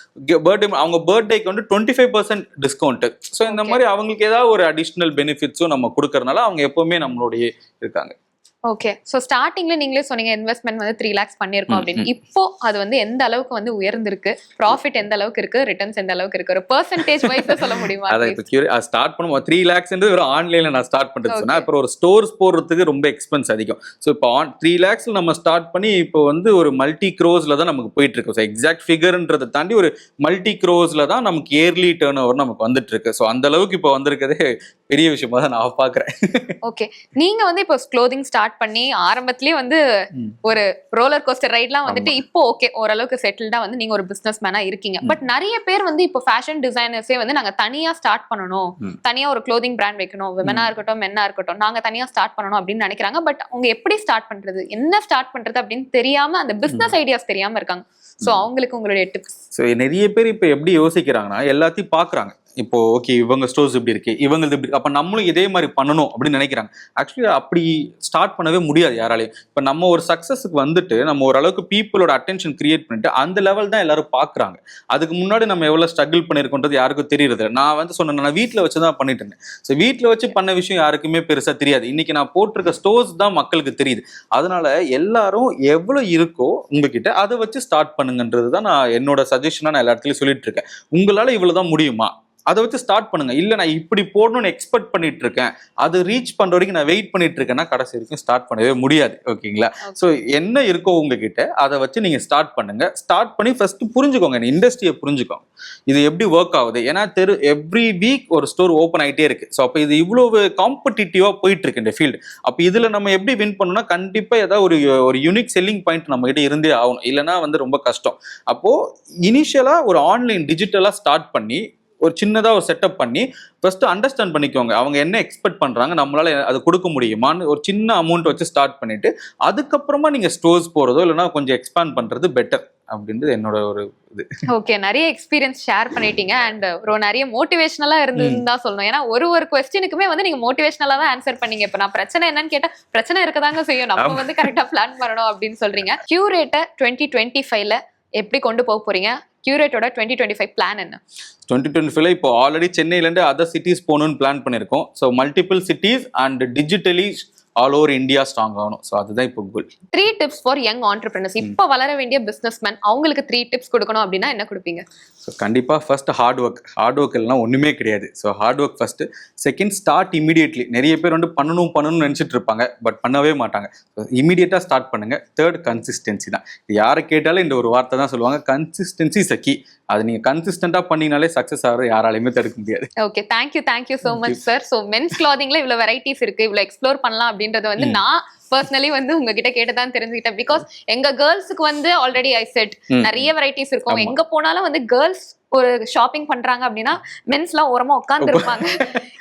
பர்த்டே அவங்க பர்த்டேக்கு வந்து twenty five percent discount so இந்த. மாதிரி அவங்களுக்கு ஏதாவது ஒரு அடிஷ்னல் பெனிஃபிட்ஸும் நம்ம கொடுக்கறனால அவங்க எப்பவுமே நம்மளுடைய இருக்காங்க. ஓகே சோ ஸ்டார்டிங்ல நீங்களே சொன்னீங்க இன்வெஸ்ட்மெண்ட் வந்து த்ரீ லேக்ஸ் பண்ணிருக்கோம் அப்படின்னு. இப்போ அது வந்து எந்த அளவுக்கு வந்து உயர்ந்திருக்கு? ப்ராஃபிட் எந்த அளவுக்கு இருக்கு? ரிட்டர்ன்ஸ் எந்த அளவுக்கு இருக்கு? ஒரு பெர்சன்டேஜ் வைஸ் சொல்ல முடியுமா? இப்போ ஸ்டார்ட் பண்ணுவோம் த்ரீ லேக்ஸ்ன்றது வெறும் ஆன்லைனில் நான் ஸ்டார்ட் பண்ணுறது சொன்னா. அப்புறம் ஒரு ஸ்டோர்ஸ் போடுறதுக்கு ரொம்ப எக்ஸ்பென்ஸ் அதிகம். ஸோ இப்போ ஆன் த்ரீ லேக்ஸில் நம்ம ஸ்டார்ட் பண்ணி இப்போ வந்து ஒரு மல்டி க்ரோஸில் தான் நமக்கு போயிட்டு இருக்கு ஸோ எக்ஸாக்ட் ஃபிகர்ன்றதை தாண்டி ஒரு மல்டி க்ரோஸில் தான் நமக்கு இயர்லி டேர்ன் ஓவர் நமக்கு வந்துட்டு இருக்கு ஸோ அந்த அளவுக்கு இப்போ வந்திருக்கதே பெரிய விஷயமா தான் நான் பார்க்குறேன். ஓகே நீங்க வந்து இப்போ க்ளோதிங் ஸ்டார்ட் பண்ணி ஆரம்பத்திலேயே வந்து. ஒரு ரோலர் கோஸ்டர் ரைட்லாம் வந்துட்டு இப்போ ஓகே ஓரளவுக்கு செட்டில்டா வந்து நீங்க ஒரு பிசினஸ் மேனா இருக்கீங்க பட் நிறைய பேர் வந்து இப்போ ஃபேஷன் டிசைனர்ஸே வந்து நாங்க தனியா ஸ்டார்ட் பண்ணணும். தனியா ஒரு க்ளோதிங் பிராண்ட் வைக்கணும். விமனா இருக்கட்டும் மென்னா இருக்கட்டும். நாங்க தனியா ஸ்டார்ட் பண்ணணும் அப்படின்னு நினைக்கிறாங்க. பட் அவங்க எப்படி ஸ்டார்ட் பண்றது? என்ன ஸ்டார்ட் பண்றது அப்படின்னு தெரியாம அந்த பிசினஸ் ஐடியாஸ் தெரியாம இருக்காங்க. சோ அவங்களுக்கு உங்களுடைய டிப்ஸ் ஸோ நிறைய பேர் இப்போ எப்படி யோசிக்கிறாங்கன்னா எல்லாத்தையும் பார்க்குறாங்க இப்போ ஓகே இவங்க ஸ்டோர்ஸ் இப்படி இருக்கு இவங்களுக்கு இப்படி அப்போ நம்மளும் இதே மாதிரி பண்ணணும் அப்படின்னு நினைக்கிறாங்க. ஆக்சுவலி அப்படி ஸ்டார்ட் பண்ணவே முடியாது யாராலையும். இப்போ நம்ம ஒரு சக்ஸஸுக்கு வந்துட்டு நம்ம ஓரளவுக்கு பீப்புளோட அட்டென்ஷன் கிரியேட் பண்ணிட்டு அந்த லெவல் தான் எல்லாரும் பார்க்குறாங்க அதுக்கு முன்னாடி நம்ம எவ்வளோ ஸ்ட்ரகிள் பண்ணியிருக்கோன்றது யாருக்கும் தெரியறது நான் வந்து சொன்னேன் நான் வீட்டில் வச்சு தான் பண்ணிட்டு இருந்தேன். ஸோ வீட்டில் வச்சு பண்ண விஷயம் யாருக்குமே பெருசாக தெரியாது. இன்னைக்கு நான் போட்டிருக்க ஸ்டோர்ஸ் தான் மக்களுக்கு தெரியுது. அதனால எல்லாரும் எவ்வளோ இருக்கோ உங்ககிட்ட அதை வச்சு ஸ்டார்ட் பண்ணுங்கன்றது தான் நான் என்னோட சஜஷனாக நான் எல்லா இடத்துலையும் சொல்லிட்டு இருக்கேன். உங்களால இவ்வளவுதான் முடியுமா? அதை வச்சு ஸ்டார்ட் பண்ணுங்க. இல்ல நான் இப்படி போடணும்னு எக்ஸ்பெக்ட் பண்ணிட்டு இருக்கேன் அது ரீச் பண்ற வரைக்கும் நான் வெயிட் பண்ணிட்டு இருக்கேன்னா கடைசி வரைக்கும் ஸ்டார்ட் பண்ணவே முடியாது. ஓகேங்களா? ஸோ என்ன இருக்கோ உங்ககிட்ட அதை வச்சு நீங்க ஸ்டார்ட் பண்ணுங்க. ஸ்டார்ட் பண்ணி ஃபர்ஸ்ட் புரிஞ்சுக்கோங்க. இண்டஸ்ட்ரியை புரிஞ்சுக்கோங்க. இது எப்படி ஒர்க் ஆகுது? ஏன்னா தெரு எவ்ரி வீக் ஒரு ஸ்டோர் ஓப்பன் ஆயிட்டே இருக்கு. ஸோ அப்போ இது இவ்வளவு காம்படிட்டிவா போயிட்டு இருக்கு இந்த ஃபீல்டு அப்போ இதுல நம்ம எப்படி வின் பண்ணணும்னா கண்டிப்பா ஏதாவது ஒரு ஒரு யூனிக் செல்லிங் பாயிண்ட் நம்ம கிட்ட இருந்தே ஆகணும். இல்லைன்னா வந்து ரொம்ப கஷ்டம். அப்போ இனிஷியலா ஒரு ஆன்லைன் டிஜிட்டலா ஸ்டார்ட் பண்ணி ஒரு சின்னதா ஒரு செட்டப் பண்ணி ஃபர்ஸ்ட் அண்டர்ஸ்டாண்ட் பண்ணிக்கோங்க. அவங்க என்ன எக்ஸ்பெக்ட் பண்றாங்க நம்மளால அது கொடுக்க முடியுமான்னு ஒரு சின்ன அமௌண்ட் வச்சு ஸ்டார்ட் பண்ணிட்டு அதுக்கப்புறமா நீங்க ஸ்டோர்ஸ் போறதோ இல்லைன்னா கொஞ்சம் எக்ஸ்பேண்ட் பண்றது பெட்டர் அப்படின்றது என்னோட ஒரு இது. ஓகே நிறைய எக்ஸ்பீரியன்ஸ் ஷேர் பண்ணிட்டீங்க. அண்ட் ஒரு நிறைய மோட்டிவேஷனலா இருந்ததுன்னு தான் சொல்லணும். ஏன்னா ஒரு ஒரு கொஸ்டினுக்குமே வந்து நீங்க மோட்டிவேஷனலா தான் ஆன்சர் பண்ணீங்க. இப்ப நான் பிரச்சனை என்னன்னு கேட்டா பிரச்சனை இருக்கதாங்க செய்யும். நம்ம வந்து கரெக்டா பிளான் பண்ணணும் அப்படின்னு சொல்றீங்க. கியூரேட்டை டுவெண்ட்டி டுவெண்ட்டி ஃபைவ்ல எப்படி கொண்டு போக போறீங்க? கியூரேட்டோட டுவெண்ட்டி டுவெண்ட்டி ஃபைவ் பிளான் என்ன? டுவெண்ட்டி டுவெண்ட்டி ஃபைவ்ல இப்போ ஆல்ரெடி சென்னையிலேருந்து அதர் சிட்டிஸ் போகணும்னு பிளான் பண்ணியிருக்கோம். So multiple cities and digitally all over India strong ஆகணும். ஸோ அதுதான் இப்போ goal three tips for young entrepreneurs இப்போ வளர வேண்டிய பிசினஸ் மேன் அவங்களுக்கு த்ரீ டிப்ஸ் கொடுக்கணும் அப்படின்னா என்ன கொடுப்பீங்க? ஸோ கண்டிப்பாக first hard work hard work இல்லைனா ஒன்றுமே கிடையாது. So hard work first second start immediately நிறைய பேர் வந்து பண்ணணும் பண்ணணும்னு நினச்சிட்டு இருப்பாங்க பட் பண்ணவே மாட்டாங்க. ஸோ இமீடியட்டாக ஸ்டார்ட் பண்ணுங்க. தேர்ட் கன்சிஸ்டன்சி தான். யாரை கேட்டாலும் இந்த ஒரு வார்த்தை தான் சொல்லுவாங்க. கன்சிஸ்டன்சி சக்கி அது நீங்கள் கன்சிஸ்டண்ட்டாக பண்ணீங்கனாலே சக்ஸஸ் ஆகிற யாராலையுமே தடுக்க முடியாது. Okay thank you thank you so much sir so men's கிளாதிங்ல இவ்வளவு வெரைட்டிஸ் இருக்கு. இவ்வளவு எக்ஸ்ப்ளோர் பண்ணலாம் அப்படின்றத வந்து. நான் பர்சனலி வந்து உங்ககிட்ட கேட்டு தான் தெரிஞ்சுக்கிட்டேன். பிகாஸ் எங்க கேர்ள்ஸுக்கு வந்து ஆல்ரெடி ஐ செட். நிறைய வெரைட்டிஸ் இருக்கும். எங்க போனாலும் வந்து கேர்ள்ஸ் ஒரு ஷாப்பிங் பண்றாங்க அப்படின்னா மென்ஸ் எல்லாம் ஓரமா உட்கார்ந்து இருப்பாங்க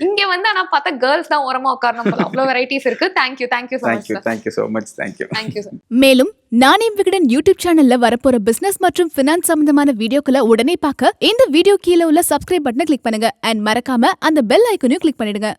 இங்க வந்து ஆனா பார்த்தா கேர்ள்ஸ் தான் ஓரமா உட்காரணும் போல. அவ்வளவு வெரைட்டிஸ் இருக்கு. Thank you thank you thank you thank you so much thank you thank you sir மேலும் நானே விகடன் யூடியூப் சேனல்ல வரப்போற பிசினஸ் மற்றும் பினான்ஸ் சம்பந்தமான வீடியோக்களை உடனே பார்க்க இந்த வீடியோ கீழே உள்ள சப்ஸ்கிரைப் பட்டனை கிளிக் பண்ணுங்க. அண்ட் மறக்காம அந்த பெல் ஐக்கனையும் கிளிக் பண்ணிடுங்க.